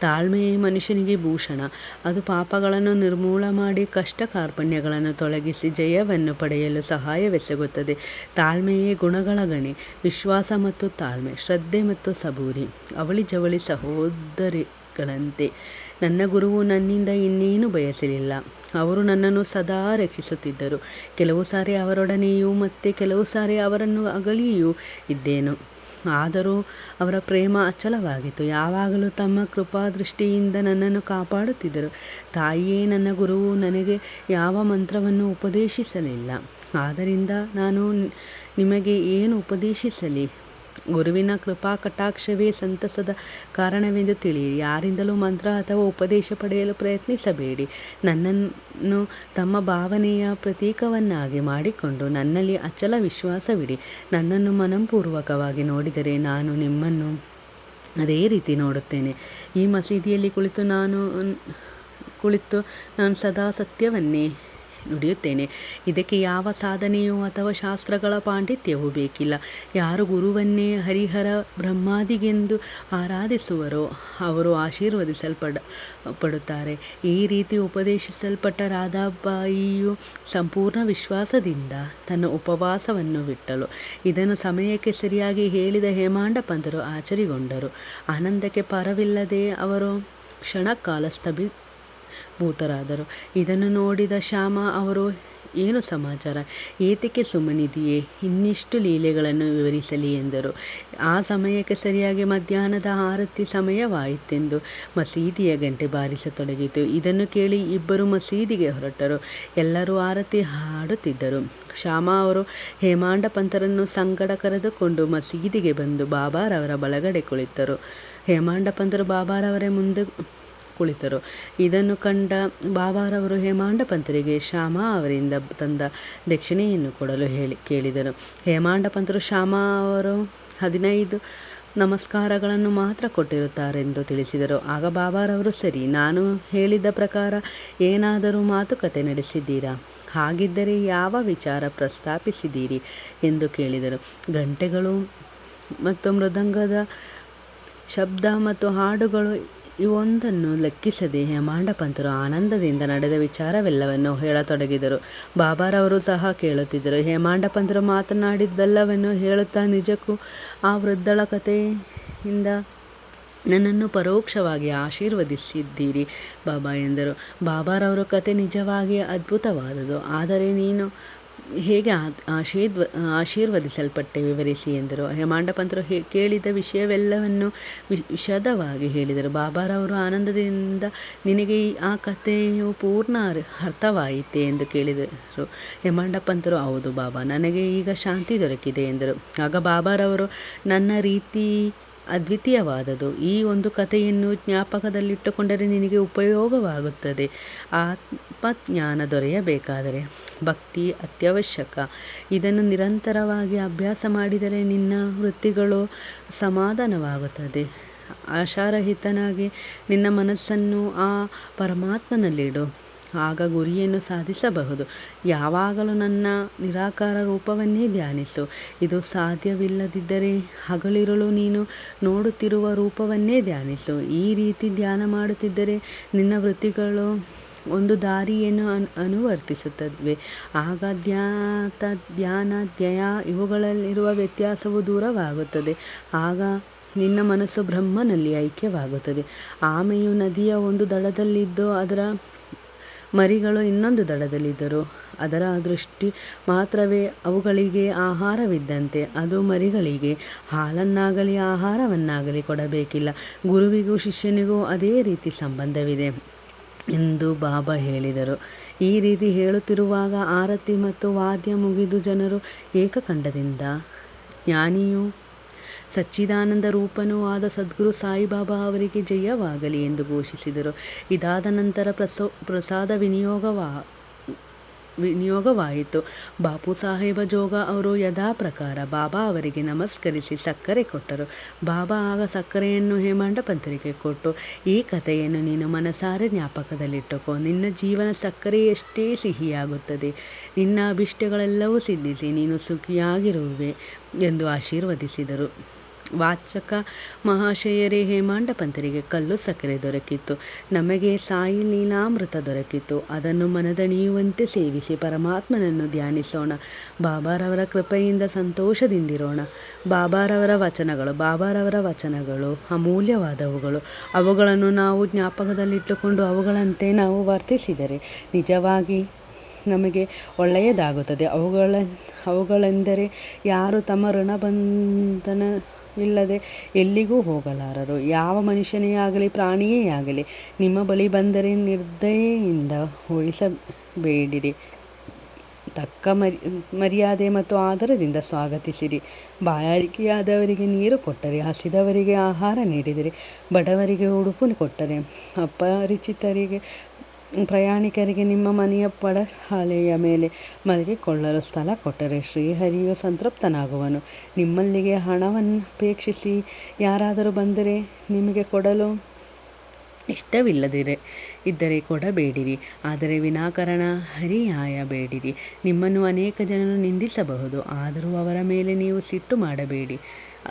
[SPEAKER 1] ತಾಳ್ಮೆಯೇ ಮನುಷ್ಯನಿಗೆ ಭೂಷಣ. ಅದು ಪಾಪಗಳನ್ನು ನಿರ್ಮೂಲ ಮಾಡಿ ಕಷ್ಟ ಕಾರ್ಪಣ್ಯಗಳನ್ನು ತೊಲಗಿಸಿ ಜಯವನ್ನು ಪಡೆಯಲು ಸಹಾಯವೆಸಗುತ್ತದೆ. ತಾಳ್ಮೆಯೇ ಗುಣಗಳ ಗಣಿ. ವಿಶ್ವಾಸ ಮತ್ತು ತಾಳ್ಮೆ, ಶ್ರದ್ಧೆ ಮತ್ತು ಸಬೂರಿ. ಅವಳಿ ಜವಳಿ ಸಹೋದರಿಗಳಂತೆ. ನನ್ನ ಗುರುವು ನನ್ನಿಂದ ಇನ್ನೇನು ಬಯಸಲಿಲ್ಲ. ಅವರು ನನ್ನನ್ನು ಸದಾ ರಕ್ಷಿಸುತ್ತಿದ್ದರು. ಕೆಲವು ಸಾರಿ ಅವರೊಡನೆಯೂ ಮತ್ತು ಕೆಲವು ಸಾರಿ ಅವರನ್ನು ಅಗಲಿಯೂ ಇದ್ದೇನು. ಆದರೂ ಅವರ ಪ್ರೇಮ ಅಚಲವಾಗಿತ್ತು. ಯಾವಾಗಲೂ ತಮ್ಮ ಕೃಪಾದೃಷ್ಟಿಯಿಂದ ನನ್ನನ್ನು ಕಾಪಾಡುತ್ತಿದ್ದರು. ತಾಯಿಯೇ ನನ್ನ ಗುರುವು, ನನಗೆ ಯಾವ ಮಂತ್ರವನ್ನು ಉಪದೇಶಿಸಲಿಲ್ಲ. ಆದ್ದರಿಂದ ನಾನು ನಿಮಗೆ ಏನು ಉಪದೇಶಿಸಲಿ? ಗುರುವಿನ ಕೃಪಾ ಕಟಾಕ್ಷವೇ ಸಂತಸದ ಕಾರಣವೆಂದು ತಿಳಿಯಿರಿ. ಯಾರಿಂದಲೂ ಮಂತ್ರ ಅಥವಾ ಉಪದೇಶ ಪಡೆಯಲು ಪ್ರಯತ್ನಿಸಬೇಡಿ. ನನ್ನನ್ನು ತಮ್ಮ ಭಾವನೆಯ ಪ್ರತೀಕವನ್ನಾಗಿ ಮಾಡಿಕೊಂಡು ನನ್ನಲ್ಲಿ ಅಚಲ ವಿಶ್ವಾಸವಿಡಿ. ನನ್ನನ್ನು ಮನಪೂರ್ವಕವಾಗಿ ನೋಡಿದರೆ ನಾನು ನಿಮ್ಮನ್ನು ಅದೇ ರೀತಿ ನೋಡುತ್ತೇನೆ. ಈ ಮಸೀದಿಯಲ್ಲಿ ಕುಳಿತು ನಾನು ಕುಳಿತು ನಾನು ಸದಾ ಸತ್ಯವನ್ನೇ ನುಡಿಯುತ್ತೇನೆ. ಇದಕ್ಕೆ ಯಾವ ಸಾಧನೆಯೂ ಅಥವಾ ಶಾಸ್ತ್ರಗಳ ಪಾಂಡಿತ್ಯವೂ ಬೇಕಿಲ್ಲ. ಯಾರು ಗುರುವನ್ನೇ ಹರಿಹರ ಬ್ರಹ್ಮಾದಿಗೆಂದು ಆರಾಧಿಸುವರೋ ಅವರು ಆಶೀರ್ವದಿಸಲ್ಪಡ ಪಡುತ್ತಾರೆ ಈ ರೀತಿ ಉಪದೇಶಿಸಲ್ಪಟ್ಟ ರಾಧಾಬಾಯಿಯು ಸಂಪೂರ್ಣ ವಿಶ್ವಾಸದಿಂದ ತನ್ನ ಉಪವಾಸವನ್ನು ಬಿಟ್ಟಳು. ಇದನ್ನು ಸಮಯಕ್ಕೆ ಸರಿಯಾಗಿ ಹೇಳಿದ ಹೇಮಾಂಡ ಪಂತರು ಆಚರಿಗೊಂಡರು. ಆನಂದಕ್ಕೆ ಪರವಿಲ್ಲದೆ ಅವರು ಕ್ಷಣಕಾಲ ಸ್ತಬಿ ಭೂತರಾದರು. ಇದನ್ನು ನೋಡಿದ ಶ್ಯಾಮ, ಅವರು ಏನು ಸಮಾಚಾರ? ಏತಕ್ಕೆ ಸುಮ್ಮನಿದೆಯೇ ಇನ್ನಿಷ್ಟು ಲೀಲೆಗಳನ್ನು ವಿವರಿಸಲಿ ಎಂದರು. ಆ ಸಮಯಕ್ಕೆ ಸರಿಯಾಗಿ ಮಧ್ಯಾಹ್ನದ ಆರತಿ ಸಮಯವಾಯಿತೆಂದು ಮಸೀದಿಯ ಗಂಟೆ ಬಾರಿಸತೊಡಗಿತು. ಇದನ್ನು ಕೇಳಿ ಇಬ್ಬರು ಮಸೀದಿಗೆ ಹೊರಟರು. ಎಲ್ಲರೂ ಆರತಿ ಹಾಡುತ್ತಿದ್ದರು. ಶ್ಯಾಮ ಅವರು ಹೇಮಾಂಡ ಪಂಥರನ್ನು ಸಂಗಡ ಕರೆದುಕೊಂಡು ಮಸೀದಿಗೆ ಬಂದು ಬಾಬಾರವರ ಬಳಗಡೆ ಕುಳಿತರು. ಹೇಮಾಂಡ ಪಂಥರು ಬಾಬಾರವರ ಮುಂದೆ ಕುಳಿತರು. ಇದನ್ನು ಕಂಡ ಬಾಬಾರವರು ಹೇಮಾಂಡ ಪಂತರಿಗೆ ಶ್ಯಾಮ ಅವರಿಂದ ತಂದ ದಕ್ಷಿಣೆಯನ್ನು ಕೊಡಲು ಹೇಳಿ ಕೇಳಿದರು. ಹೇಮಾಂಡ ಪಂತರು ಶ್ಯಾಮ ಅವರು ಹದಿನೈದು ನಮಸ್ಕಾರಗಳನ್ನು ಮಾತ್ರ ಕೊಟ್ಟಿರುತ್ತಾರೆಂದು ತಿಳಿಸಿದರು. ಆಗ ಬಾಬಾರವರು, ಸರಿ, ನಾನು ಹೇಳಿದ ಪ್ರಕಾರ ಏನಾದರೂ ಮಾತುಕತೆ ನಡೆಸಿದ್ದೀರಾ? ಹಾಗಿದ್ದರೆ ಯಾವ ವಿಚಾರ ಪ್ರಸ್ತಾಪಿಸಿದ್ದೀರಿ? ಎಂದು ಕೇಳಿದರು. ಗಂಟೆಗಳು ಮತ್ತು ಮೃದಂಗದ ಶಬ್ದ ಮತ್ತು ಹಾಡುಗಳು ಇವೊಂದನ್ನು ಲೆಕ್ಕಿಸದೆ ಹೇಮಾಂಡ ಪಂತರು ಆನಂದದಿಂದ ನಡೆದ ವಿಚಾರವೆಲ್ಲವನ್ನು ಹೇಳತೊಡಗಿದರು. ಬಾಬಾರವರು ಸಹ ಕೇಳುತ್ತಿದ್ದರು, ಹೇಮಾಂಡಪಂತರು ಮಾತನಾಡಿದ್ದೆಲ್ಲವನ್ನು ಹೇಳುತ್ತಾ ನಿಜಕ್ಕೂ ಆ ವೃದ್ಧಳ ಕಥೆಯಿಂದ ನನ್ನನ್ನು ಪರೋಕ್ಷವಾಗಿ ಆಶೀರ್ವದಿಸಿದ್ದೀರಿ ಬಾಬಾ ಎಂದರು. ಬಾಬಾರವರ ಕತೆ ನಿಜವಾಗಿ ಅದ್ಭುತವಾದುದು, ಆದರೆ ನೀನು ಹೇಗೆ ಆಶೀರ್ವ, ಆಶೀರ್ವದಿಸಲ್ಪಟ್ಟೆ ವಿವರಿಸಿ ಎಂದರು. ಹೇಮಾಂಡಪಂತರು ಹೇ, ಕೇಳಿದ ವಿಷಯವೆಲ್ಲವನ್ನು ವಿಶದವಾಗಿ ಹೇಳಿದರು. ಬಾಬಾರವರು ಆನಂದದಿಂದ ನಿನಗೆ ಆ ಕಥೆಯು ಪೂರ್ಣ ಅರ್ಥವಾಯಿತೆ ಎಂದು ಕೇಳಿದರು. ಹೇಮಾಂಡಪಂತರು, ಹೌದು ಬಾಬಾ, ನನಗೆ ಈಗ ಶಾಂತಿ ದೊರಕಿದೆ ಎಂದರು. ಆಗ ಬಾಬಾರವರು, ನನ್ನ ರೀತಿ ಅದ್ವಿತೀಯವಾದದು ಈ ಒಂದು ಕಥೆಯನ್ನು ಜ್ಞಾಪಕದಲ್ಲಿಟ್ಟುಕೊಂಡರೆ ನಿನಗೆ ಉಪಯೋಗವಾಗುತ್ತದೆ. ಆತ್ಮಜ್ಞಾನ ದೊರೆಯಬೇಕಾದರೆ ಭಕ್ತಿ ಅತ್ಯವಶ್ಯಕ. ಇದನ್ನು ನಿರಂತರವಾಗಿ ಅಭ್ಯಾಸ ಮಾಡಿದರೆ ನಿನ್ನ ವೃತ್ತಿಗಳು ಸಮಾಧಾನವಾಗುತ್ತದೆ. ಆಶಾರಹಿತನಾಗಿ ನಿನ್ನ ಮನಸ್ಸನ್ನು ಆ ಪರಮಾತ್ಮನಲ್ಲಿಡು. ಆಗ ಗುರಿಯನ್ನು ಸಾಧಿಸಬಹುದು. ಯಾವಾಗಲೂ ನನ್ನ ನಿರಾಕಾರ ರೂಪವನ್ನೇ ಧ್ಯಾನಿಸು. ಇದು ಸಾಧ್ಯವಿಲ್ಲದಿದ್ದರೆ ಹಗಲಿರುಳು ನೀನು ನೋಡುತ್ತಿರುವ ರೂಪವನ್ನೇ ಧ್ಯಾನಿಸು. ಈ ರೀತಿ ಧ್ಯಾನ ಮಾಡುತ್ತಿದ್ದರೆ ನಿನ್ನ ವೃತ್ತಿಗಳು ಒಂದು ದಾರಿಯನ್ನು ಅನು, ಅನುವರ್ತಿಸುತ್ತವೆ. ಆಗ ಧ್ಯಾತ, ಧ್ಯಾನ, ಧ್ಯಯ ಇವುಗಳಲ್ಲಿರುವ ವ್ಯತ್ಯಾಸವು ದೂರವಾಗುತ್ತದೆ. ಆಗ ನಿನ್ನ ಮನಸ್ಸು ಬ್ರಹ್ಮನಲ್ಲಿ ಐಕ್ಯವಾಗುತ್ತದೆ. ಆಮೆಯು ನದಿಯ ಒಂದು ದಳದಲ್ಲಿದ್ದು ಅದರ ಮರಿಗಳು ಇನ್ನೊಂದು ದಡದಲ್ಲಿದ್ದರು. ಅದರ ದೃಷ್ಟಿ ಮಾತ್ರವೇ ಅವುಗಳಿಗೆ ಆಹಾರವಿದ್ದಂತೆ. ಅದು ಮರಿಗಳಿಗೆ ಹಾಲನ್ನಾಗಲಿ ಆಹಾರವನ್ನಾಗಲಿ ಕೊಡಬೇಕಿಲ್ಲ. ಗುರುವಿಗೂ ಶಿಷ್ಯನಿಗೂ ಅದೇ ರೀತಿ ಸಂಬಂಧವಿದೆ ಎಂದು ಬಾಬಾ ಹೇಳಿದರು. ಈ ರೀತಿ ಹೇಳುತ್ತಿರುವಾಗ ಆರತಿ ಮತ್ತು ವಾದ್ಯ ಮುಗಿದು ಜನರು ಏಕಕಂಡದಿಂದ ಜ್ಞಾನಿಯು ಸಚ್ಚಿದಾನಂದ ರೂಪನೂ ಆದ ಸದ್ಗುರು ಸಾಯಿಬಾಬಾ ಅವರಿಗೆ ಜಯವಾಗಲಿ ಎಂದು ಘೋಷಿಸಿದರು. ಇದಾದ ನಂತರ ಪ್ರಸೋ, ಪ್ರಸಾದ ವಿನಿಯೋಗವಾ, ವಿನಿಯೋಗವಾಯಿತು. ಬಾಪು ಸಾಹೇಬ ಜೋಗ ಅವರು ಯಥಾ ಪ್ರಕಾರ ಬಾಬಾ ಅವರಿಗೆ ನಮಸ್ಕರಿಸಿ ಸಕ್ಕರೆ ಕೊಟ್ಟರು. ಬಾಬಾ ಆಗ ಸಕ್ಕರೆಯನ್ನು ಹೇಮಾಂಡ ಪತ್ರಿಕೆ ಕೊಟ್ಟು, ಈ ಕಥೆಯನ್ನು ನೀನು ಮನಸಾರೆ ಜ್ಞಾಪಕದಲ್ಲಿಟ್ಟುಕೋ. ನಿನ್ನ ಜೀವನ ಸಕ್ಕರೆಯಷ್ಟೇ ಸಿಹಿಯಾಗುತ್ತದೆ, ನಿನ್ನ ಅಭಿಷ್ಟಗಳೆಲ್ಲವೂ ಸಿದ್ಧಿಸಿ, ನೀನು ಸುಖಿಯಾಗಿರುವೆ ಎಂದು ಆಶೀರ್ವದಿಸಿದರು. ವಾಚಕ ಮಹಾಶಯರೇ, ಹೇಮಾಂಡ ಪಂಥರಿಗೆ ಕಲ್ಲು ಸಕ್ಕರೆ ದೊರಕಿತ್ತು. ನಮಗೆ ಸಾಯಿ ಲೀಲಾಮೃತ ದೊರಕಿತ್ತು. ಅದನ್ನು ಮನದಣಿಯುವಂತೆ ಸೇವಿಸಿ ಪರಮಾತ್ಮನನ್ನು ಧ್ಯಾನಿಸೋಣ. ಬಾಬಾರವರ ಕೃಪೆಯಿಂದ ಸಂತೋಷದಿಂದಿರೋಣ. ಬಾಬಾರವರ ವಚನಗಳು ಬಾಬಾರವರ ವಚನಗಳು ಅಮೂಲ್ಯವಾದವುಗಳು. ಅವುಗಳನ್ನು ನಾವು ಜ್ಞಾಪಕದಲ್ಲಿಟ್ಟುಕೊಂಡು ಅವುಗಳಂತೆ ನಾವು ವರ್ತಿಸಿದರೆ ನಿಜವಾಗಿ ನಮಗೆ ಒಳ್ಳೆಯದಾಗುತ್ತದೆ. ಅವುಗಳ, ಅವುಗಳೆಂದರೆ ಯಾರು ತಮ್ಮ ಋಣಬಂಧನ ಇಲ್ಲದೆ ಎಲ್ಲಿಗೂ ಹೋಗಲಾರರು. ಯಾವ ಮನುಷ್ಯನೇ ಆಗಲಿ, ಪ್ರಾಣಿಯೇ ಆಗಲಿ, ನಿಮ್ಮ ಬಳಿ ಬಂದರೆ ನಿರ್ದಯೆಯಿಂದ ಉಳಿಸಬೇಡಿರಿ ತಕ್ಕ ಮರಿ, ಮರ್ಯಾದೆ ಮತ್ತು ಆದರದಿಂದ ಸ್ವಾಗತಿಸಿರಿ. ಬಾಯಾರಿಕೆಯಾದವರಿಗೆ ನೀರು ಕೊಟ್ಟರೆ, ಹಸಿದವರಿಗೆ ಆಹಾರ ನೀಡಿದರೆ, ಬಡವರಿಗೆ ಉಡುಪು ಕೊಟ್ಟರೆ, ಅಪರಿಚಿತರಿಗೆ ಪ್ರಯಾಣಿಕರಿಗೆ ನಿಮ್ಮ ಮನೆಯ ಪಡಸಾಲೆಯ ಮೇಲೆ ಮಲಗಿಕೊಳ್ಳಲು ಸ್ಥಳ ಕೊಟ್ಟರೆ ಶ್ರೀಹರಿಯು ಸಂತೃಪ್ತನಾಗುವನು. ನಿಮ್ಮಲ್ಲಿಗೆ ಹಣವನ್ನು ಅಪೇಕ್ಷಿಸಿ ಯಾರಾದರೂ ಬಂದರೆ ನಿಮಗೆ ಕೊಡಲು ಇಷ್ಟವಿಲ್ಲದಿರೆ, ಇದ್ದರೆ ಕೊಡಬೇಡಿರಿ. ಆದರೆ ವಿನಾಕಾರಣ ಹರಿಯಾಯಬೇಡಿರಿ. ನಿಮ್ಮನ್ನು ಅನೇಕ ಜನರು ನಿಂದಿಸಬಹುದು, ಆದರೂ ಅವರ ಮೇಲೆ ನೀವು ಸಿಟ್ಟು ಮಾಡಬೇಡಿ.